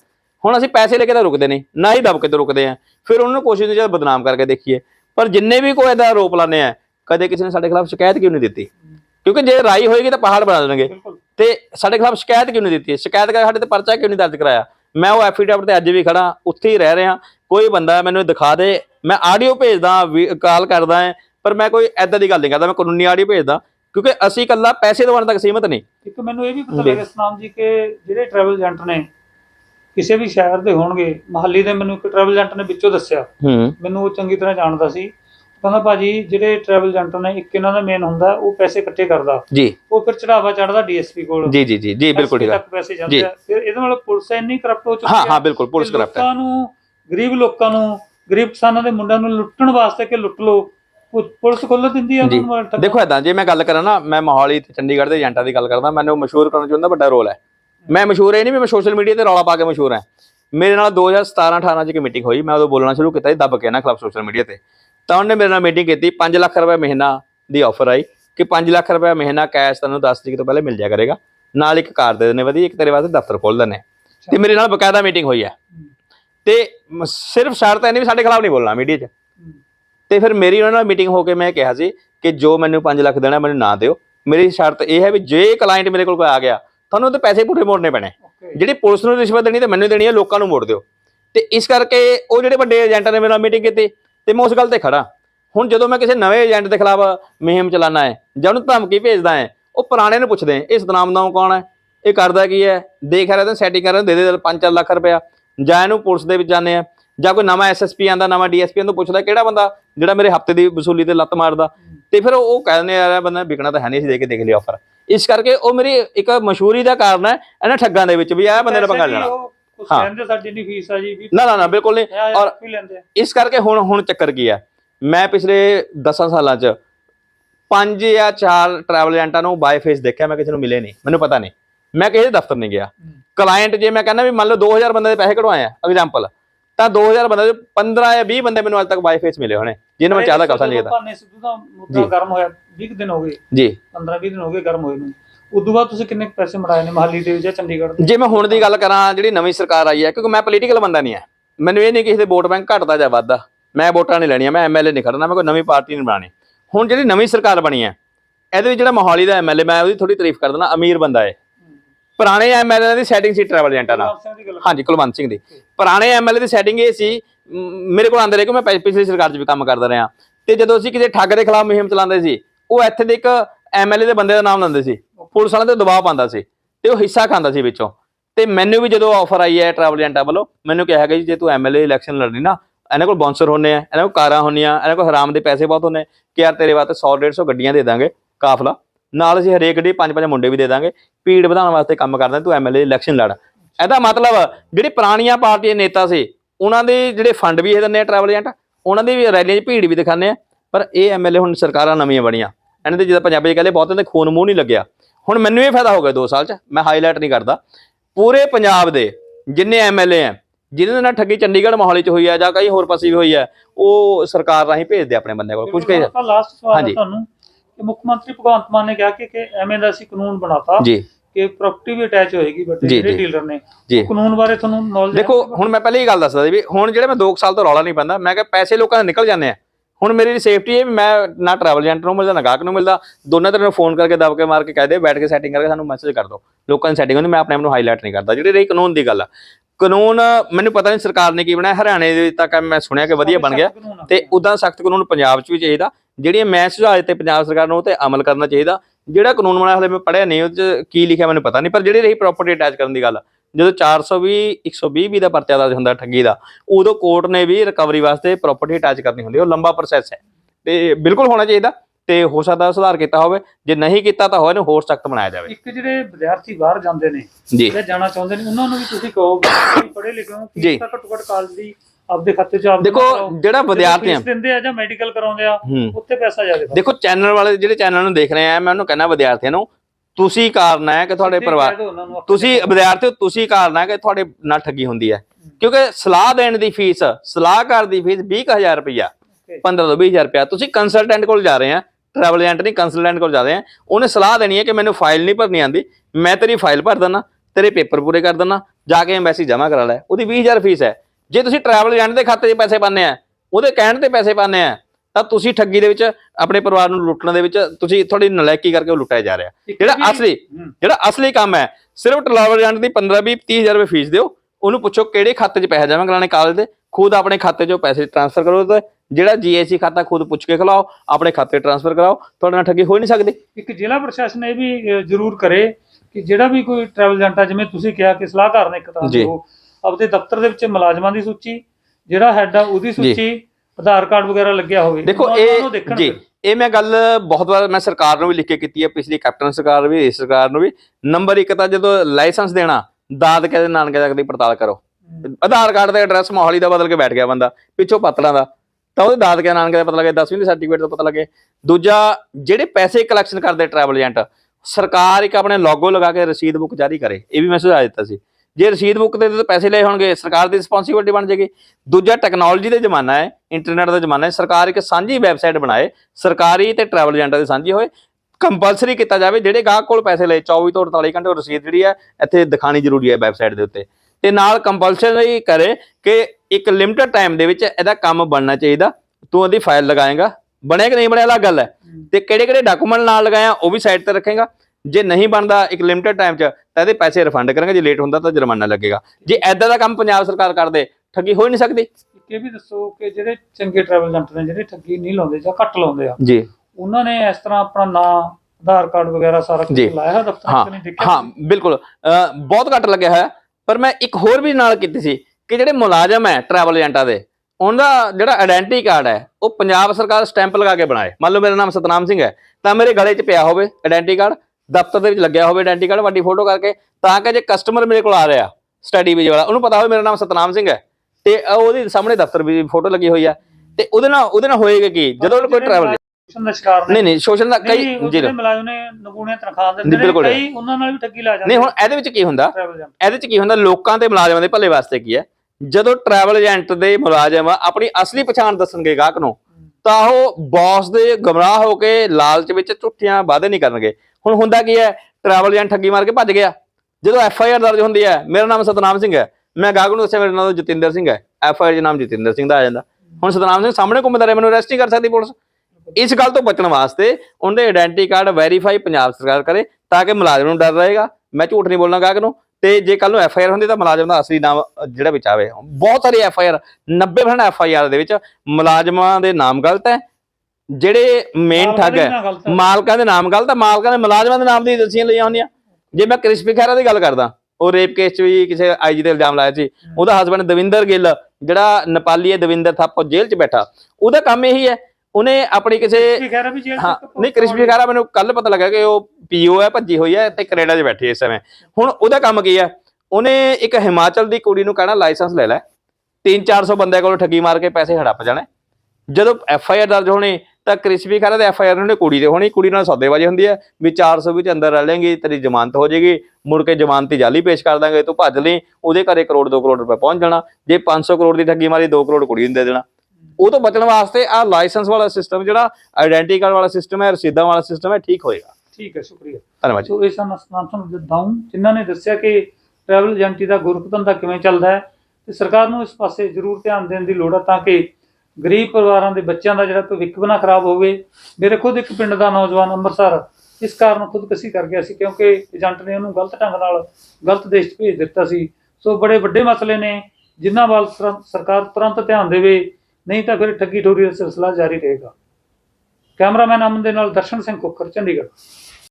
ਹੁਣ ਅਸੀਂ ਪੈਸੇ ਲੈ ਕੇ ਤਾਂ ਰੁਕਦੇ ਨਹੀਂ, ਨਾ ਹੀ ਦਬ ਕੇ ਤਾਂ ਰੁਕਦੇ ਆ। ਫਿਰ ਉਹਨਾਂ ਨੂੰ ਕੋਸ਼ਿਸ਼ ਜਦ ਬਦਨਾਮ ਕਰਕੇ ਦੇਖੀਏ। ਪਰ ਜਿੰਨੇ ਵੀ ਕੋਈ ਇਹਦਾ ਆਰੋਪ ਲਾਉਂਦੇ ਆ ਕਦੇ ਕਿਸੇ ਨੇ ਸਾਡੇ ਖਿਲਾਫ ਸ਼ਿਕਾਇਤ ਕਿਉਂ ਨਹੀਂ ਦਿੱਤੀ? ਕਿਉਂਕਿ ਜੇ ਰਾਈ ਹੋਏਗੀ ਤਾਂ ਪਹਾੜ ਬਣਾ ਦੇਣਗੇ। ਤੇ ਸਾਡੇ ਖਿਲਾਫ ਸ਼ਿਕਾਇਤ ਕਿਉਂ ਨਹੀਂ ਦਿੱਤੀ? ਸ਼ਿਕਾਇਤ ਕਰਕੇ ਸਾਡੇ ਤੇ ਪਰਚਾ ਕਿਉਂ ਨਹੀਂ ਦਰਜ ਕਰਾਇਆ? ਮੈਂ ਉਹ ਐਫੀਡੈਵਿਟ ਤੇ ਅੱਜ ਵੀ ਖੜਾ ਉੱਥੇ ਹੀ ਰਹਿ ਰਿਹਾ। ਕੋਈ ਬੰਦਾ ਮੈਨੂੰ ਦਿਖਾ ਦੇ। ਮੈਂ ਆਡੀਓ ਭੇਜਦਾ ਕਾਲ ਕਰਦਾ ਹਾਂ ਪਰ ਮੈਂ ਕੋਈ ਐਦਾਂ ਦੀ ਗੱਲ ਨਹੀਂ ਕਰਦਾ। ਮੈਂ ਕਾਨੂੰਨੀ ਆਡੀਓ ਭੇਜਦਾ ਕਿਉਂਕਿ ਅਸੀਂ ਇਕੱਲਾ ਪੈਸੇ ਦਵਾਉਣ ਤੱਕ ਸੀਮਤ ਨਹੀਂ। ਇੱਕ ਮੈਨੂੰ ਇਹ ਵੀ ਪਤਾ। ਲੱਗਾ ਸਨਾਮ ਜੀ ਕਿ ਜਿਹੜੇ ਟਰੈਵਲ ਏਜੰਟ ਨੇ ਕਿਸੇ ਵੀ ਸ਼ਹਿਰ ਦੇ ਹੋਣਗੇ ਮਹੱਲੀ ਦੇ ਮੈਨੂੰ ਇੱਕ ਟਰੈਵਲ ਏਜੰਟ ਨੇ ਵਿੱਚੋਂ ਦੱਸਿਆ। ਮੈਨੂੰ ਉਹ ਚੰਗੀ ਤਰ੍ਹਾਂ ਜਾਣਦਾ ਸੀ। ਕਹਿੰਦਾ ਭਾਜੀ ਜਿਹੜੇ ਟਰੈਵਲ ਏਜੰਟ ਨੇ ਇੱਕ ਇਹਨਾਂ ਦਾ ਮੇਨ ਹੁੰਦਾ ਉਹ ਪੈਸੇ ਇਕੱਠੇ ਕਰਦਾ। ਜੀ। ਉਹ ਫਿਰ ਚੜਾਵਾ ਚੜਦਾ ਡੀਐਸਪੀ ਕੋਲ। ਜੀ ਜੀ ਜੀ ਜੀ ਬਿਲਕੁਲ ਠੀਕ ਹੈ ਤੱਕ ਪੈਸੇ। ਜਾਂਦੇ ਆ। ਫਿਰ ਇਹਦੇ ਨਾਲ ਪੁਲਿਸ ਇੰਨੀ ਕਰਪਟ ਹੋ ਚੁੱਕੀ ਹਾਂ ਹੈ ਹਾਂ ਬਿਲਕੁਲ ਪੁਲਿਸ ਕਰਪਟ ਹੈ ਲੋਕਾਂ ਨੂੰ ਗਰੀਬ ਲੋਕਾਂ ਨੂੰ ਗਰੀਬ ਕਿਸਾਨਾਂ ਦੇ ਮੁੰਡਿਆਂ ਨੂੰ ਲੁੱਟਣ ਵਾਸਤੇ ਕਿ ਲੁੱਟ ਲੋ ਪੁਲਿਸ ਖੋਲ ਦਿੰਦੀ ਆ। ਉਹਨਾਂ? ਦੇਖੋ ਇਦਾਂ ਜੇ ਮੈਂ ਗੱਲ ਕਰਾਂ ਨਾ ਮੈਂ ਮੋਹਾਲੀ ਤੇ ਚੰਡੀਗੜ੍ਹ ਦੇ ਏਜੰਟਾਂ ਦੀ ਗੱਲ ਕਰਦਾ ਮੈਨੂੰ ਮਸ਼ਹੂਰ ਕਰਨ ਚ ਉਹਦਾ ਵੱਡਾ ਰੋਲ ਹੈ। ਮੈਂ ਮਸ਼ਹੂਰ ਇਹ ਨਹੀਂ ਵੀ ਮੈਂ ਸੋਸ਼ਲ ਮੀਡੀਆ ਤੇ ਰੌਲਾ ਪਾ ਕੇ ਮਸ਼ਹੂਰ ਹਾਂ। ਮੇਰੇ ਨਾਲ 2017 18 ਚ ਇੱਕ ਮੀਟਿੰਗ ਹੋਈ ਮੈਂ ਉਦੋਂ ਬੋਲਣਾ ਸ਼ੁਰੂ ਕੀਤਾ ਸੀ ਦੱਬ ਕੇ ਨਾ ਖਿਲਾਫ ਸੋਸ਼ਲ ਮੀਡੀਆ ਤੇ। ਤਾਂ ਉਹਨੇ ਮੇਰੇ ਨਾਲ ਮੀਟਿੰਗ ਕੀਤੀ 5 ਲੱਖ ਰੁਪਏ ਮਹੀਨਾ ਦੀ ਆਫਰ ਆਈ ਕਿ 5 ਲੱਖ ਰੁਪਏ ਮਹੀਨਾ ਕੈਸ਼ ਤੁਹਾਨੂੰ 10 ਤਰੀਕ ਤੋਂ ਪਹਿਲੇ ਮਿਲ ਜਾਇਆ ਕਰੇਗਾ। ਨਾਲ ਇੱਕ ਕਾਰ ਦੇ ਦੇਣੇ ਵਧੀਆ ਇੱਕ ਤੇਰੇ ਵਾਸਤੇ ਦਫ਼ਤਰ ਖੋਲ ਦਿੰਨੇ ਤੇ ਮੇਰੇ ਨਾਲ ਬਕਾਇਦਾ ਮੀਟਿੰਗ ਹੋਈ ਹੈ। ਤੇ ਸਿਰਫ ਸ਼ਰਤ ਐ ਨਹੀਂ ਵੀ ਸਾਡੇ ਖਿਲਾਫ ਨਹੀਂ ਬੋਲਣਾ ਮੀਡੀਆ 'ਚ। ਤੇ ਫਿਰ ਮੇਰੀ ਉਹਨਾਂ ਨਾਲ ਮੀਟਿੰਗ ਹੋ ਕੇ ਮੈਂ ਕਿਹਾ ਸੀ ਕਿ ਜੋ ਮੈਨੂੰ 5 ਲੱਖ ਦੇਣਾ ਮੈਨੂੰ ਨਾ ਦਿਓ। ਮੇਰੀ ਸ਼ਰਤ ਇਹ ਹੈ ਵੀ ਜੇ ਕਲਾਇੰਟ ਮੇਰੇ ਕੋਲ ਕੋਈ ਆ ਗਿਆ ਤੁਹਾਨੂੰ ਉਹਦੇ ਪੈਸੇ ਪੁੱਠੇ ਮੋੜਨੇ ਪੈਣੇ। ਜਿਹੜੀ ਪੁਲਿਸ ਨੂੰ ਰਿਸ਼ਵਤ ਦੇਣੀ ਤੇ ਮੈਨੂੰ ਦੇਣੀ ਹੈ ਲੋਕਾਂ ਨੂੰ ਮੋੜ ਦਿਓ। ਤੇ ਇਸ ਕਰਕੇ ਉਹ ਜਿਹੜੇ ਵੱਡੇ ਏਜੰਟਾਂ ਨੇ ਮੇਰੇ ਨਾਲ ਮੀਟਿੰਗ ਕੀਤੀ ਤੇ ਮੈਂ ਉਸ ਗੱਲ ਤੇ ਖੜਾ। ਹੁਣ ਜਦੋਂ ਮੈਂ ਕਿਸੇ ਨਵੇਂ ਏਜੰਟ ਦੇ ਖਿਲਾਫ ਮੁਹਿੰਮ ਚਲਾਣਾ ਹੈ ਜਾਂ ਉਹਨੂੰ ਧਮਕੀ ਭੇਜਦਾ ਹੈ ਉਹ ਪੁਰਾਣੇ ਨੂੰ ਪੁੱਛਦੇ ਆ ਇਹ ਸਤਨਾਮ ਨਾਮ ਕੌਣ ਹੈ? ਇਹ ਕਰਦਾ ਕੀ ਹੈ? ਦੇਖ ਰਿਹਾ ਤਾਂ ਸੈਟਿੰਗ ਕਰ ਰਿਹਾ ਦੇ ਦੇ 5-4 ਲੱਖ ਰੁਪਇਆ। ਜਾਂ ਇਹਨੂੰ ਪੁਲਿਸ ਦੇ ਵਿੱਚ ਜਾਂਦੇ ਆ ਜਾਂ ਕੋਈ ਨਵਾਂ ਐਸਐਸਪੀ ਆਂਦਾ ਨਵਾਂ ਡੀਐਸਪੀ ਨੂੰ ਪੁੱਛਦਾ ਕਿਹੜਾ ਬੰਦਾ? ਜਿਹੜਾ ਮੇਰੇ ਹਫ਼ਤੇ ਦੀ ਵਸੂਲੀ ਤੇ ਲੱਤ ਮਾਰਦਾ। ਤੇ ਫਿਰ ਉਹ ਕਹਿੰਦੇ ਯਾਰ ਇਹ ਬੰਦਾ ਵਿਕਣਾ ਤਾਂ ਹੈ ਨਹੀਂ ਸੀ ਦੇ ਕੇ ਦੇਖ ਲਿਆ ਆਫਰ ਇਸ ਕਰਕੇ ਉਹ ਮੇਰੀ ਇੱਕ ਮਸ਼ਹੂਰੀ ਦਾ ਕਾਰਨ ਹੈ ਇਹਨਾਂ ਠੱਗਾਂ ਦੇ ਵਿੱਚ ਵੀ ਇਹ ਬੰਦੇ ਨੇ ਪੰਗਾ ਲੈਣਾ। ਕੁਛ ਹਾਂ। ਕਹਿੰਦੇ ਸਾਡੀ ਨਹੀਂ ਫੀਸ ਆ ਜੀ ਵੀ? ਨਾ ਨਾ ਨਾ ਬਿਲਕੁਲ ਨਹੀਂ। ਔਰ ਔਰ- ਲੈਂਦੇ ਆ। ਇਸ ਕਰਕੇ ਹੁਣ ਹੁਣ ਚੱਕਰ ਕੀ ਹੈ ਮੈਂ ਪਿਛਲੇ 10 ਸਾਲਾਂ 'ਚ ਪੰਜ ਜਾਂ ਚਾਰ ਟਰੈਵਲ ਏਜੰਟਾਂ ਨੂੰ ਬਾਈ ਫੇਸ ਦੇਖਿਆ ਮੈਂ ਕਿਸੇ ਨੂੰ ਮਿਲੇ ਨਹੀਂ ਮੈਨੂੰ ਪਤਾ ਨਹੀਂ। ਮੈਂ ਕਿਸੇ ਦਫ਼ਤਰ ਨਹੀਂ ਗਿਆ। ਕਲਾਇੰਟ ਜੇ ਮੈਂ ਕਹਿੰਦਾ ਵੀ ਮੰਨ ਲਓ 2000 ਬੰਦੇ ਦੇ ਪੈਸੇ ਕਢਵਾਏ ਆ ਐਗਜ਼ਾਮਪਲ ਤਾਂ 2000 ਬੰਦੇ ਦੇ 15 ਜਾਂ 20 ਬੰਦੇ ਮੈਨੂੰ ਅੱਜ ਤੱਕ ਬਾਈ ਫੇਸ ਮਿਲੇ ਹੋਣੇ ਜਿਹਨਾਂ ਮੈਂ ਚਾਹਦਾ ਕਸਾ ਨਹੀਂ ਕੀਤਾ। ਭਾਨੇ ਸਿੱਧੂ ਦਾ ਮੁੱਦਾ। ਗਰਮ ਹੋਇਆ 20 ਕੁ ਦਿਨ ਹੋ ਗਏ। ਜੀ। 15 20 ਦਿਨ ਹੋ ਗਏ ਗਰਮ ਹੋਏ ਨੂੰ। ਉਦੋਂ ਬਾਅਦ ਤੁਸੀਂ ਕਿੰਨੇ ਕੁ ਪੈਸੇ ਮੜਾਏ ਨੇ ਮਹਾਲੀ ਦੇ ਵਿੱਚ ਜਾਂ ਚੰਡੀਗੜ੍ਹ ਦੇ ਜੇ ਮੈਂ ਹੁਣ ਦੀ ਗੱਲ ਕਰਾਂ ਜਿਹੜੀ ਨਵੀਂ ਸਰਕਾਰ ਆਈ ਹੈ ਕਿਉਂਕਿ ਮੈਂ ਪੋਲੀਟੀਕਲ ਬੰਦਾ ਨਹੀਂ ਹੈ। ਮੈਨੂੰ ਇਹ ਨਹੀਂ ਕਿਸੇ ਦੇ ਵੋਟ ਬੈਂਕ ਘਟਦਾ ਜਾਂ ਵੱਧਦਾ। ਮੈਂ ਵੋਟਾਂ ਨਹੀਂ ਲੈਣੀਆਂ ਮੈਂ ਐਮਐਲਏ ਨਹੀਂ ਖੜਨਾ ਮੈਂ ਕੋਈ ਨਵੀਂ ਪਾਰਟੀ ਨਹੀਂ ਬਣਾਣੀ ਹੁਣ ਜਿਹੜੀ ਨਵੀਂ ਸਰਕਾਰ ਬਣੀ ਹੈ ਇਹਦੇ ਵਿੱਚ ਜਿਹੜਾ ਮੋਹਾਲੀ ਦਾ ਐਮਐਲਏ ਮੈਂ ਉਹਦੀ ਥੋੜੀ ਤਾਰੀਫ ਕਰ ਦਿੰਦਾ ਅਮੀਰ ਬੰਦਾ ਹੈ ਪੁਰਾਣੇ ਐਮਐਲਏ ਦੀ ਸੈਟਿੰਗ ਸੀ ਟਰੈਵਲ ਏਜੰਟਾਂ ਨਾਲ। ਹਾਂਜੀ ਕੁਲਵੰਤ ਸਿੰਘ ਦੀ। ਪੁਰਾਣੇ ਐਮਐਲਏ ਦੀ ਸੈਟਿੰਗ ਇਹ ਸੀ ਮੇਰੇ ਕੋਲ ਆਂਦੇ ਰਹੇ ਕਿ ਮੈਂ ਪਿਛਲੀ ਸਰਕਾਰ 'ਚ ਵੀ ਕੰਮ ਕਰਦਾ ਰਿਹਾ। ਤੇ ਜਦੋਂ ਅਸੀਂ ਕਿਸੇ ਠੱਗ ਦੇ ਖਿਲਾਫ ਮੁਹਿੰਮ ਚਲਾਉਂਦੇ ਸੀ ਉਹ ਇੱਥੇ ਦੇ ਇੱਕ ਐਮਐਲਏ ਦੇ ਬੰਦੇ ਦਾ ਨਾਮ ਲੈਂਦੇ ਸੀ। ਪੁਲਿਸ ਵਾਲਿਆਂ ਤੇ ਦਬਾਅ ਪਾਉਂਦਾ ਸੀ ਤੇ ਉਹ ਹਿੱਸਾ ਖਾਂਦਾ ਸੀ ਵਿੱਚੋਂ। ਤੇ ਮੈਨੂੰ ਵੀ ਜਦੋਂ ਆਫਰ ਆਈ ਹੈ ਟਰੈਵਲ ਏਜੰਟਾਂ ਵੱਲੋਂ, ਮੈਨੂੰ ਕਿਹਾ ਗਿਆ ਜੀ, ਜੇ ਤੂੰ ਐਮਐਲਏ ਇਲੈਕਸ਼ਨ ਲੜਨੀ ਨਾ, ਇਹਨਾਂ ਕੋਲ ਬੌਂਸਰ ਹੁੰਨੇ ਆ, ਇਹਨਾਂ ਕੋਲ ਕਾਰਾਂ ਹੁੰਨੀਆਂ ਇਹਨਾਂ ਕੋਲ ਹਰਾਮ ਦੇ ਪੈਸੇ ਬਹੁਤ ਹੁੰਨੇ ਕਿ ਯਾਰ ਤੇਰੇ ਵਾਸਤੇ 100 150 ਗੱਡੀਆਂ ਦੇ ਦਾਂਗੇ, ਕਾਫਲਾ। ਨਾਲ ਅਸੀਂ ਹਰੇਕ ਗੱਡੀ ਪੰਜ ਪੰਜ ਮੁੰਡੇ ਵੀ ਦੇ ਦਾਂਗੇ, ਭੀੜ ਵਧਾਉਣ ਵਾਸਤੇ ਕੰਮ ਕਰਦੇ, ਤੂੰ ਐਮਐਲਏ ਇਲੈਕਸ਼ਨ ਲੜ। ਇਹਦਾ ਮਤਲਬ ਜਿਹੜੀ ਪੁਰਾਣੀਆਂ ਪਾਰਟੀਆਂ ਦੇ ਨੇਤਾ ਸੀ, ਉਹਨਾਂ ਦੇ ਜਿਹੜੇ ਫੰਡ ਵੀ ਇਹ ਦਿੰਦੇ ਆ ਟਰੈਵਲ ਏਜੰਟ, ਉਹਨਾਂ ਦੀ ਵੀ ਰੈਲੀਆਂ 'ਚ ਭੀੜ ਵੀ ਦਿਖਾਉਂਦੇ ਆ, ਪਰ ਇਹ ਐਮਐਲਏ ਹੁਣ ਸਰਕਾਰਾਂ ਨਵੀਆਂ ਬਣੀਆਂ। ਇਹਨਾਂ ਦੇ ਜਿੱਦਾਂ ਪੰਜਾਬੀ 'ਚ ਕਹਿੰਦੇ ਬਹੁਤਾਂ ਦੇ ਖੂਨ ਮੂੰਹ ਨਹੀਂ ਲੱਗਿਆ। ਹੁਣ ਮੈਨੂੰ ਇਹ ਫਾਇਦਾ ਹੋ ਗਿਆ 2 ਸਾਲ 'ਚ ਮੈਂ ਹਾਈਲਾਈਟ ਨਹੀਂ ਕਰਦਾ। ਪੂਰੇ ਪੰਜਾਬ ਦੇ ਜਿੰਨੇ ਐਮਐਲਏ ਆ ਜਿਨ੍ਹਾਂ ਨਾਲ ਠੱਗੀ ਚੰਡੀਗੜ੍ਹ ਮੋਹਾਲੀ 'ਚ ਹੋਈ ਆ ਜਾਂ ਕਈ ਹੋਰ ਪਾਸੇ ਵੀ ਹੋਈ ਆ ਉਹ ਸਰਕਾਰ ਰਾਹੀਂ ਭੇਜਦੇ ਆਪਣੇ ਬੰਦੇ ਕੋਲ ਕੁਝ ਕਹੇ ਲਾਸਟ ਸਵਾਲ। ਤੁਹਾਨੂੰ ਕਿ ਮੁੱਖ ਮੰਤਰੀ ਭਗਵੰਤ ਮਾਨ ਨੇ ਕਿਹਾ ਕਿ ਕਿ ਐਵੇਂ ਦਾ ਅਸੀਂ ਕਾਨੂੰਨ ਬਣਾਤਾ ਜੀ। ਕਿ ਪ੍ਰਾਪਰਟੀ ਵੀ ਅਟੈਚ ਹੋਏਗੀ ਜੀ, ਜਿਹੜੇ। ਡੀਲਰ ਨੇ ਕਾਨੂੰਨ ਬਾਰੇ ਤੁਹਾਨੂੰ ਨੌਲੇਜ ਦੇਖੋ ਹੁਣ ਮੈਂ ਪਹਿਲੇ ਹੀ ਗੱਲ ਦੱਸਦਾ ਸੀ ਵੀ ਹੁਣ ਜਿਹੜੇ ਮੈਂ 2 ਸਾਲ ਤੋਂ ਰੌਲਾ ਨਹੀਂ ਪੈਂਦਾ ਮੈਂ ਕਿਹਾ ਪੈਸੇ ਲੋਕਾਂ ਦੇ ਨਿਕਲ ਜਾਂਦੇ ਆ। ਹੁਣ ਮੇਰੀ ਸੇਫਟੀ ਹੈ ਵੀ ਮੈਂ ਨਾ ਟਰੈਵਲ ਏਜੰਟ ਨੂੰ ਮਿਲਦਾ ਨਾ ਗਾਹਕ ਨੂੰ ਮਿਲਦਾ। ਦੋਨਾਂ ਤਰ੍ਹਾਂ ਨੂੰ ਫੋਨ ਕਰਕੇ ਦਬ ਕੇ ਮਾਰ ਕੇ ਕਹਦੇ ਬੈਠ ਕੇ ਸੈਟਿੰਗ ਕਰਕੇ ਸਾਨੂੰ ਮੈਸੇਜ ਕਰ ਦਿਓ ਲੋਕਾਂ ਦੀ ਸੈਟਿੰਗ ਹੁੰਦੀ ਮੈਂ ਆਪਣੇ ਆਪ ਨੂੰ ਹਾਈਲਾਈਟ ਨਹੀਂ ਕਰਦਾ। ਜਿਹੜੀ ਰਹੀ ਕਾਨੂੰਨ ਦੀ ਗੱਲ ਆ। ਕਾਨੂੰਨ ਮੈਨੂੰ ਪਤਾ ਨਹੀਂ ਸਰਕਾਰ ਨੇ ਕੀ ਬਣਾਇਆ। ਹਰਿਆਣੇ ਦੇ ਤੱਕ ਮੈਂ ਸੁਣਿਆ ਕਿ ਵਧੀਆ ਬਣ ਗਿਆ। ਤੇ ਉਦਾਂ ਸਖਤ ਕਾਨੂੰਨ ਪੰਜਾਬ 'ਚ ਵੀ ਚਾਹੀਦਾ। ਜਿਹੜੀਆਂ ਮੈਂ ਸੁਝਾਅ ਦਿੱਤੇ ਪੰਜਾਬ ਸਰਕਾਰ ਨੂੰ ਉਹ ਤੇ ਅਮਲ ਕਰਨਾ ਚਾਹੀਦਾ। ਜਿਹੜਾ ਕਾਨੂੰਨ ਬਣਾਇਆ ਹਲੇ ਮੈਂ ਪੜ੍ਹਿਆ ਨਹੀਂ ਉਹ 'ਚ ਕੀ ਲਿਖਿਆ ਮੈਨੂੰ ਪਤਾ ਨਹੀਂ। ਪਰ ਜਿਹੜੀ ਰਹੀ ਪ੍ਰਾਪਰਟੀ ਅਟੈਚ ਕਰਨ ਦੀ ਗੱਲ ਜਦੋਂ 420 120 ਵੀ ਦਾ ਪਰਚਾ ਦਰਜ ਹੁੰਦਾ ਠੱਗੀ ਦਾ ਉਦੋਂ ਕੋਰਟ ਨੇ ਵੀ ਰਿਕਵਰੀ ਵਾਸਤੇ ਪ੍ਰਾਪਰਟੀ ਅਟੈਚ ਕਰਨੀ ਹੁੰਦੀ ਹੈ ਉਹ ਲੰਬਾ ਪ੍ਰੋਸੈਸ ਹੈ। ਤੇ ਬਿਲਕੁਲ ਹੋਣਾ ਚਾਹੀਦਾ ਤੇ ਹੋ ਸਕਦਾ ਸੁਧਾਰ ਕੀਤਾ ਹੋਵੇ ਜੇ ਨਹੀਂ ਕੀਤਾ ਤਾਂ ਹੋਏ ਨੂੰ ਹੋਰ ਸਖਤ ਬਣਾਇਆ ਜਾਵੇ। ਇੱਕ ਜਿਹੜੇ ਵਿਦਿਆਰਥੀ ਬਾਹਰ ਜਾਂਦੇ ਨੇ ਜੀ। ਜਾਂ ਜਾਣਾ ਚਾਹੁੰਦੇ ਨੇ ਉਹਨਾਂ ਨੂੰ ਵੀ ਤੁਸੀਂ ਕਹੋ ਤੁਸੀਂ ਪੜ੍ਹੇ ਲਿਖੇ ਹੋ। ਫੀਸ ਤਾਂ ਘੱਟੋ ਘੱਟ ਕਾਲਜ ਦੀ ਆਪਦੇ ਖਾਤੇ 'ਚ ਆਪਦੇ ਦੇਖੋ। ਜਿਹੜਾ ਵਿਦਿਆਰਥੀ ਆ ਦਿੰਦੇ ਆ। ਜਾਂ ਮੈਡੀਕਲ ਕਰਾਉਂਦੇ ਆ ਉੱਤੇ ਪੈਸਾ ਲੱਗਦਾ ਦੇਖੋ ਚੈਨਲ ਵਾਲੇ ਜਿਹੜੇ ਚੈਨਲ ਨੂੰ ਦੇਖ ਰਹੇ ਆ ਮੈਂ ਉਹਨੂੰ ਕਹਿੰਦਾ ਵਿਦਿਆਰਥੀਆਂ ਨੂੰ ਤੁਸੀਂ ਕਾਰਨ ਹੈ ਕਿ ਤੁਹਾਡੇ ਪਰਿਵਾਰ ਤੁਸੀਂ ਵਿਦਿਆਰਥੀਓ ਤੁਸੀਂ ਕਾਰਨ ਹੈ ਕਿ ਤੁਹਾਡੇ ਨਾਲ ਠੱਗੀ ਹੁੰਦੀ ਹੈ। ਕਿਉਂਕਿ ਸਲਾਹ ਦੇਣ ਦੀ ਫੀਸ ਸਲਾਹਕਾਰ ਦੀ ਫੀਸ 20000 ਰੁਪਇਆ 15 ਤੋਂ 20000 ਰੁਪਇਆ ਤੁਸੀਂ ਕੰਸਲਟੈਂਟ ਕੋਲ ਜਾ ਰਹੇ ਆ ਟਰੈਵਲ ਏਜੰਟ ਨਹੀਂ ਕੰਸਲਟੈਂਟ ਕੋਲ ਜਾ ਰਹੇ ਆ। ਉਹਨੇ ਸਲਾਹ ਦੇਣੀ ਹੈ ਕਿ ਮੈਨੂੰ ਫਾਈਲ ਨਹੀਂ ਭਰਨੀ ਆਂਦੀ। ਮੈਂ ਤੇਰੀ ਫਾਈਲ ਭਰ ਦਿੰਦਾ ਤੇਰੇ ਪੇਪਰ ਪੂਰੇ ਕਰ ਦਿੰਦਾ ਜਾ ਕੇ ਐਮਬੈਸੀ ਜਮ੍ਹਾਂ ਕਰਾ ਲੈ। ਉਹਦੀ 20000 ਫੀਸ ਹੈ। ਜੇ ਤੁਸੀਂ ਟਰੈਵਲ ਏਜੰਟ ਦੇ ਖਾਤੇ 'ਚ ਪੈਸੇ ਪਾਉਂਦੇ ਆ ਉਹਦੇ ਕਹਿਣ ਤੇ ਪੈਸੇ ਪਾਉਂਦੇ ਆ ਤਾਂ ਤੁਸੀਂ ਠੱਗੀ ਦੇ ਵਿੱਚ ਆਪਣੇ ਪਰਿਵਾਰ ਨੂੰ ਲੁੱਟਣ ਦੇ ਵਿੱਚ ਤੁਸੀਂ ਥੋੜੀ ਨਲਾਇਕੀ ਕਰਕੇ ਉਹ ਲੁੱਟਿਆ ਜਾ ਰਿਹਾ। ਜਿਹੜਾ ਅਸਲੀ ਜਿਹੜਾ ਅਸਲੀ ਕੰਮ ਹੈ ਸਿਰਫ ਟਰੈਵਲ ਏਜੰਟ ਦੀ 15 20 30000 ਰੁਪਏ ਫੀਸ ਦਿਓ ਉਹਨੂੰ ਪੁੱਛੋ ਕਿਹੜੇ ਖਾਤੇ 'ਚ ਪੈਸੇ ਜਮ੍ਹਾਂ ਕਰਾਣੇ ਕਾਲਜ ਦੇ ਖੁਦ ਆਪਣੇ ਖਾਤੇ 'ਚੋਂ ਪੈਸੇ ਟ੍ਰਾਂਸਫਰ ਕਰੋ ਤੇ ਜਿਹੜਾ ਜੀਐਸਸੀ ਖਾਤਾ ਖੁਦ ਪੁੱਛ ਕੇ ਖਿਲਾਓ ਆਪਣੇ ਖਾਤੇ ਟ੍ਰਾਂਸਫਰ ਕਰਾਓ ਤੁਹਾਡੇ ਨਾਲ ਠੱਗੀ ਹੋ ਨਹੀਂ ਸਕਦੀ। ਇੱਕ ਜ਼ਿਲ੍ਹਾ ਪ੍ਰਸ਼ਾਸਨ ਇਹ ਵੀ ਜ਼ਰੂਰ ਕਰੇ ਕਿ ਜਿਹੜਾ ਵੀ ਕੋਈ ਟਰੈਵਲ ਏਜੰਟ ਆ ਜਿਵੇਂ ਤੁਸੀਂ ਕਿਹਾ ਕਿ ਸਲਾਹਕਾਰ ਨੇ ਇੱਕ। ਦੇ ਉਹ ਆਪਦੇ ਦਫ਼ਤਰ ਦੇ ਵਿੱਚ ਮੁਲਾਜ਼ਮਾਂ ਦੀ ਸੂਚੀ ਜਿਹੜਾ ਹੈਡ ਆ ਉਹਦੀ ਸੂਚੀ ਆਧਾਰ ਕਾਰਡ ਵਗੈਰਾ ਲੱਗਿਆ ਹੋਵੇ ਦੇਖੋ ਇਹ ਜੀ। ਇਹ ਮੈਂ ਗੱਲ ਬਹੁਤ ਵਾਰ ਮੈਂ ਸਰਕਾਰ ਨੂੰ ਵੀ ਲਿਖ ਕੇ ਕੀਤੀ ਹੈ ਪਿਛਲੀ ਕੈਪਟਨ ਸਰਕਾਰ ਵੀ ਇਸ ਸਰਕਾਰ ਨੂੰ ਵੀ। ਨੰਬਰ 1 ਤਾਂ ਜਦੋਂ ਲਾਇਸੈਂਸ ਦੇਣਾ ਦਾਦਕੇ ਦੇ ਨਾਨਕੇ ਤੱਕ ਦੀ ਪੜਤਾਲ ਕਰੋ। ਆਧਾਰ ਕਾਰਡ ਦਾ ਐਡਰੈਸ ਮੋਹਾਲੀ ਦਾ ਬਦਲ ਕੇ ਬੈਠ ਗਿਆ ਬੰਦਾ ਪਿੱਛੋਂ ਪਾਤੜਾਂ ਦਾ। ਤਾਂ ਉਹਦੇ ਦਾਦਕਿਆਂ ਨਾਨਕੇ ਦਾ ਪਤਾ ਲੱਗੇ 10ਵੀਂ ਦੇ ਸਰਟੀਫਿਕੇਟ ਦਾ ਪਤਾ ਲੱਗੇ। ਦੂਜਾ ਜਿਹੜੇ ਪੈਸੇ ਕਲੈਕਸ਼ਨ ਕਰਦੇ ਟਰੈਵਲ ਏਜੰਟ ਸਰਕਾਰ ਇੱਕ ਆਪਣੇ ਲੋਗੋ ਲਗਾ ਕੇ ਰਸੀਦ ਬੁੱਕ ਜਾਰੀ ਕਰੇ ਇਹ ਵੀ ਮੈਂ ਸੁਝਾਅ ਦਿੱਤਾ ਸੀ। ਜੇ ਰਸੀਦ ਬੁੱਕ ਦੇ ਤੇ ਪੈਸੇ ਲਏ ਹੋਣਗੇ। ਸਰਕਾਰ ਦੀ ਰਿਸਪੌਂਸਿਬਿਲਟੀ ਬਣ ਜਾਏਗੀ। ਦੂਜਾ ਟੈਕਨੋਲੋਜੀ ਦਾ ਜ਼ਮਾਨਾ ਹੈ। ਇੰਟਰਨੈਟ ਦਾ ਜ਼ਮਾਨਾ ਹੈ। ਸਰਕਾਰ ਇੱਕ ਸਾਂਝੀ ਵੈਬਸਾਈਟ ਬਣਾਏ। ਸਰਕਾਰੀ ਤੇ ਟਰੈਵਲ ਏਜੰਟਾਂ ਦੀ ਸਾਂਝੀ ਹੋਏ। ਕੰਪਲਸਰੀ ਕੀਤਾ ਜਾਵੇ। ਜਿਹੜੇ ਗਾਹਕ ਕੋਲ ਪੈਸੇ ਲਏ 24 ਤੋਂ 48 ਘੰਟੇ ਰਸੀਦ ਜਿਹੜੀ ਹੈ, ਇੱਥੇ ਦਿਖਾਣੀ ਜ਼ਰੂਰੀ ਹੈ ਵੈਬਸਾਈਟ ਦੇ ਉੱਤੇ। ਤੇ ਨਾਲ ਕੰਪਲਸਰੀ ਕਰੇ ਕਿ ਇੱਕ ਲਿਮਟਿਡ ਟਾਈਮ ਦੇ ਵਿੱਚ ਇਹਦਾ ਕੰਮ ਬਣਨਾ ਚਾਹੀਦਾ। ਤੂੰ ਉਹਦੀ ਫਾਈਲ ਲਗਾਏਗਾ। ਬਣਿਆ ਕਿ ਨਹੀਂ ਬਣਿਆ, ਅਲੱਗ ਗੱਲ ਹੈ। ਤੇ ਕਿਹੜੇ ਕਿਹੜੇ ਡਾਕੂਮੈਂਟ ਨਾਲ ਲਗਾਇਆ, ਉਹ ਵੀ ਸਾਈਟ ਤੇ ਰੱਖੇਗਾ। ਜੇ ਨਹੀਂ ਬਣਦਾ ਇੱਕ ਲਿਮਟਿਡ ਟਾਈਮ 'ਚ ਤਾਂ ਇਹਦੇ ਪੈਸੇ ਰਿਫੰਡ ਕਰਾਂਗੇ ਜੇ ਲੇਟ ਹੁੰਦਾ ਤਾਂ ਜੁਰਮਾਨਾ ਲੱਗੇਗਾ। ਜੇ ਐਦਾਂ ਦਾ ਕੰਮ ਪੰਜਾਬ ਸਰਕਾਰ ਕਰਦੇ ਠੱਗੀ ਹੋ ਹੀ ਨਹੀਂ ਸਕਦੀ। ਇਹ ਵੀ ਦੱਸੋ ਕਿ ਜਿਹੜੇ ਚੰਗੇ ਟਰੈਵਲ ਏਜੰਟ ਨੇ ਜਿਹੜੇ ਠੱਗੀ ਨਹੀਂ ਲਾਉਂਦੇ ਜਾਂ ਘੱਟ ਲਾਉਂਦੇ ਆ ਜੀ। ਉਹਨਾਂ ਨੇ ਇਸ ਤਰ੍ਹਾਂ ਆਪਣਾ ਨਾਂ ਆਧਾਰ ਕਾਰਡ ਵਗੈਰਾ ਸਾਰਾ ਕੁਝ। ਲਾਇਆ ਹੋਇਆ ਦਫ਼ਤਰ ਹਾਂ ਚ ਨਹੀਂ ਦੇਖਿਆ? ਹਾਂ ਬਿਲਕੁਲ। ਬਹੁਤ ਘੱਟ ਲੱਗਿਆ ਹੋਇਆ ਪਰ ਮੈਂ ਇੱਕ ਹੋਰ ਵੀ ਨਾਲ ਕੀਤੀ ਸੀ ਕਿ ਜਿਹੜੇ ਮੁਲਾਜ਼ਮ ਹੈ ਟਰੈਵਲ ਏਜੰਟਾਂ ਦੇ ਉਹਨਾਂ ਦਾ ਜਿਹੜਾ ਆਇਡੈਂਟੀ ਕਾਰਡ ਹੈ ਉਹ ਪੰਜਾਬ ਸਰਕਾਰ ਸਟੈਂਪ ਲਗਾ ਕੇ ਬਣਾਏ। ਮੰਨ ਲਓ ਮੇਰਾ ਨਾਮ ਸਤਨਾਮ ਸਿੰਘ ਹੈ ਤਾਂ ਮੇਰੇ ਗਲੇ 'ਚ ਪਿਆ ਹੋਵੇ ਆਇਡੈਂਟੀ ਕਾਰਡ ਦਫ਼ਤਰ ਦੇ ਵਿੱਚ ਲੱਗਿਆ ਹੋਵੇ ਆਇਡੈਂਟੀ ਕਾਰਡ ਵੱਡੀ ਫੋਟੋ ਕਰਕੇ ਤਾਂ ਕਿ ਜੇ ਕਸਟਮਰ ਮੇਰੇ ਕੋਲ ਆ ਰਿਹਾ ਸਟੱਡੀ ਵੀਜ਼ੇ ਵਾਲਾ ਉਹਨੂੰ ਪਤਾ ਹੋਵੇ ਮੇਰਾ ਨਾਮ ਸਤਨਾਮ ਸਿੰਘ ਹੈ ਤੇ ਉਹਦੀ ਸਾਹਮਣੇ ਦਫ਼ਤਰ ਵੀ ਫੋਟੋ ਲੱਗੀ ਹੋਈ ਆ ਤੇ ਉਹਦੇ ਨਾਲ ਉਹਦੇ ਨਾਲ ਹੋਏਗਾ ਕੀ? ਜਦੋਂ ਕੋਈ ਟਰੈਵਲ ਸ਼ੋਸ਼ਣ ਦਾ ਸ਼ਿਕਾਰ ਨੇ। ਨਹੀਂ ਨਹੀਂ ਸ਼ੋਸ਼ਲ ਦਾ ਕਈ ਜਿਹੜੇ ਮੁਲਾਜ਼ਮ ਨੇ ਨਗੂਣੀਆਂ ਤਨਖਾਹ ਜੀ, ਦਿੰਦੇ ਨੇ ਬਿਲਕੁਲ। ਕਈ ਉਹਨਾਂ ਨਾਲ ਵੀ ਠੱਗੀ ਲਾ ਜਾਂਦੇ ਨਹੀਂ ਹੁਣ ਇਹਦੇ ਵਿੱਚ ਕੀ ਹੁੰਦਾ? ਇਹਦੇ ਚ ਕੀ ਹੁੰਦਾ? ਲੋਕਾਂ ਤੇ ਮੁਲਾਜ਼ਮਾਂ ਦੇ ਭਲੇ ਵਾਸਤੇ ਕੀ ਹੈ? ਜਦੋਂ ਟਰੈਵਲ ਏਜੰਟ ਦੇ ਮੁਲਾਜ਼ਮ ਆਪਣੀ ਅਸਲੀ ਪਛਾਣ ਦੱਸਣਗੇ ਗਾਹਕ ਨੂੰ ਤਾਂ ਉਹ ਬੌਸ ਦੇ ਗਮਰਾਹ ਹੋ ਕੇ ਲਾਲਚ ਵਿੱਚ ਝੂਠੀਆਂ ਵਾਅਦੇ ਨਹੀਂ ਕਰਨਗੇ। ਹੁਣ ਹੁੰਦਾ ਕੀ ਹੈ? ਟਰੈਵਲ ਏਜੰਟ ਠੱਗੀ ਮਾਰ ਕੇ ਭੱਜ ਗਿਆ। ਜਦੋਂ ਐਫ ਆਈ ਆਰ ਦਰਜ ਹੁੰਦੀ ਹੈ, ਮੇਰਾ ਨਾਮ ਸਤਨਾਮ ਸਿੰਘ ਹੈ। ਮੈਂ ਗਾਹਕ ਨੂੰ ਦੱਸਿਆ, ਮੇਰਾ ਨਾਮ ਜਤਿੰਦਰ ਸਿੰਘ ਹੈ। ਐਫ ਆਈ ਆਰ ਨਾਮ ਜਤਿੰਦਰ ਸਿੰਘ ਦਾ ਆ ਜਾਂਦਾ। ਹੁਣ ਸਤਨਾਮ ਸਿੰਘ ਸਾਹਮਣੇ ਘੁੰਮਦਾ ਰਿਹਾ, ਮੈਨੂੰ ਅਰੈਸਟ ਨਹੀਂ ਕਰ ਸਕਦੀ ਪੁਲਿਸ। ਇਸ ਗੱਲ ਤੋਂ ਬਚਣ ਵਾਸਤੇ ਉਹਦੇ ਆਇਡੈਂਟੀ ਕਾਰਡ ਵੈਰੀਫਾਈ ਪੰਜਾਬ ਸਰਕਾਰ ਕਰੇ ਤਾਂ ਕਿ ਮੁਲਾਜ਼ਮ ਨੂੰ ਡਰ ਰਹੇਗਾ। ਮੈਂ ਝੂਠ ਨਹੀਂ ਬੋਲਣਾ ਗਾਹਕ ਨੂੰ। ਤੇ ਜੇ ਕੱਲ ਨੂੰ ਐਫ ਆਈ ਆਰ ਹੁੰਦੀ ਤਾਂ ਮੁਲਾਜ਼ਮ ਦਾ ਅਸਲੀ ਨਾਮ ਜਿਹੜਾ ਵਿੱਚ ਆਵੇ ਬਹੁਤ ਸਾਰੀ F I R 90% F I R ਦੇ ਵਿੱਚ ਮੁਲਾਜ਼ਮਾਂ ਦੇ ਨਾਮ ਗਲਤ ਹੈ। ਜਿਹੜੇ ਮੇਨ ਠੱਗ ਹੈ ਮਾਲਕਾਂ ਦੇ ਨਾਮ ਗਲਤ ਹੈ ਮਾਲਕਾਂ ਨੇ ਮੁਲਾਜ਼ਮਾਂ ਦੇ ਨਾਮ ਦੀ ਦਸੀਆਂ ਲਈਆਂ ਹੁੰਦੀਆਂ। ਜੇ ਮੈਂ ਕ੍ਰਿਸਪੀ ਖਹਿਰਾ ਦੀ ਗੱਲ ਕਰਦਾ ਉਹ ਰੇਪ ਕੇਸ 'ਚ ਵੀ ਕਿਸੇ ਆਈਜੀ ਤੇ ਇਲਜ਼ਾਮ ਲਾਇਆ ਸੀ। ਉਹਦਾ ਹਸਬੰਡ ਦਵਿੰਦਰ ਗਿੱਲ ਜਿਹੜਾ ਨੇਪਾਲੀ ਹੈ ਦਵਿੰਦਰ ਥਾਪੋ ਜੇਲ੍ਹ 'ਚ ਬੈਠਾ। ਉਹਦਾ ਕੰਮ ਇਹੀ ਹੈ ਉਹਨੇ ਆਪਣੀ ਕਿਸੇ ਹਾਂ ਨਹੀਂ ਕ੍ਰਿਸਪੀ ਖਹਿਰਾ ਮੈਨੂੰ ਕੱਲ ਪਤਾ ਲੱਗਾ ਕਿ ਉਹ ਪੀਓ ਹੈ ਭੱਜੀ ਹੋਈ ਹੈ ਤੇ ਕੈਨੇਡਾ 'ਚ ਬੈਠੀ ਹੈ ਇਸ ਸਮੇਂ। ਹੁਣ ਉਹਦਾ ਕੰਮ ਕੀ ਹੈ? ਉਹਨੇ ਇੱਕ ਹਿਮਾਚਲ ਦੀ ਕੁੜੀ ਨੂੰ ਕਹਿਣਾ ਲਾਇਸੈਂਸ ਲੈ ਲੈ। 3-400 ਬੰਦਿਆਂ ਕੋਲੋਂ ਠੱਗੀ ਮਾਰ ਕੇ ਪੈਸੇ ਹੜੱਪ ਜਾਣੇ। ਜਦੋਂ ਐਫ ਆਈ ਆਰ ਦਰਜ ਹੋਣੀ ਤਾਂ ਕ੍ਰਿਸਪੀ ਖਹਿਰਾ ਦੇ ਐਫ ਆਈ ਆਰ ਉਹਨੇ ਕੁੜੀ ਦੇ ਹੋਣੀ ਕੁੜੀ ਨਾਲ ਸੌਦੇਬਾਜ਼ੀ ਹੁੰਦੀ ਹੈ ਵੀ 400 ਵਿੱਚ ਅੰਦਰ ਰਹਿ ਲੇਂਗੀ ਤੇਰੀ ਜ਼ਮਾਨਤ ਹੋ ਜਾਏਗੀ ਮੁੜ ਕੇ ਜ਼ਮਾਨਤੀ ਜਾਲੀ ਪੇਸ਼ ਕਰ ਦਾਂਗੇ ਤੂੰ ਭੱਜ ਲਈ ਉਹਦੇ ਘਰੇ ਕਰੋੜ 2 ਕਰੋੜ ਰੁਪਏ ਪਹੁੰਚ ਜਾਣਾ ਜੇ 500 ਕਰੋੜ ਦੀ ਠੱਗੀ ਮਾਰੀ 2 ਕਰੋੜ ਕੁੜੀ ਨੂੰ ਦੇ ਦੇਣਾ। ਉਹ ਤੋਂ ਬਚਣ ਵਾਸਤੇ ਆ ਲਾਇਸੈਂਸ ਵਾਲਾ ਸਿਸਟਮ ਜਿਹੜਾ ਆਇਡੈਂਟੀ ਕਾਰਡ ਵਾਲਾ ਸਿਸਟਮ ਹੈ ਰਸੀਦਾਂ ਵਾਲਾ ਸਿਸਟਮ ਹੈ ਠੀਕ ਹੋਏਗਾ। ਠੀਕ ਹੈ ਸ਼ੁਕਰੀਆ। ਧੰਨਵਾਦ ਜੀ। ਸੋ ਇਹ ਸਨ ਸਨਾਮ ਤੁਹਾਨੂੰ ਦਿਖਾਉਂ ਜਿਨ੍ਹਾਂ ਨੇ ਦੱਸਿਆ ਕਿ ਟਰੈਵਲ ਏਜੰਟੀ ਦਾ ਗੁਰਕ ਧੰਦਾ ਕਿਵੇਂ ਚੱਲਦਾ ਹੈ ਤੇ ਸਰਕਾਰ ਨੂੰ ਇਸ ਪਾਸੇ ਜ਼ਰੂਰ ਧਿਆਨ ਦੇਣ ਦੀ ਲੋੜ ਹੈ ਤਾਂ ਕਿ ਗਰੀਬ ਪਰਿਵਾਰਾਂ ਦੇ ਬੱਚਿਆਂ ਦਾ ਜਿਹੜਾ ਭਵਿੱਖ ਬਣਾ ਖਰਾਬ ਹੋਵੇ, ਮੇਰੇ ਖੁਦ ਇੱਕ ਪਿੰਡ ਦਾ ਨੌਜਵਾਨ ਅੰਮ੍ਰਿਤਸਰ, ਇਸ ਕਾਰਨ ਖੁਦਕਸ਼ੀ ਕਰ ਗਿਆ ਸੀ ਕਿਉਂਕਿ ਏਜੰਟ ਨੇ ਉਹਨੂੰ ਗਲਤ ਢੰਗ ਨਾਲ ਗਲਤ ਦੇਸ਼ 'ਚ ਭੇਜ ਦਿੱਤਾ ਸੀ। ਸੋ ਬੜੇ ਵੱਡੇ ਮਸਲੇ ਨੇ ਜਿਨ੍ਹਾਂ ਵੱਲ ਸਰ- ਸਰਕਾਰ ਤੁਰੰਤ ਧਿਆਨ ਦੇਵੇ, ਨਹੀਂ ਤਾਂ ਫਿਰ ਠੱਗੀ ਠੋਰੀ ਦਾ ਸਿਲਸਿਲਾ ਜਾਰੀ ਰਹੇਗਾ। ਕੈਮਰਾਮੈਨ ਅਮਨ ਦੇ ਨਾਲ ਦਰਸ਼ਨ ਸਿੰਘ ਕੁੱਕਰ, ਚੰਡੀਗੜ੍ਹ।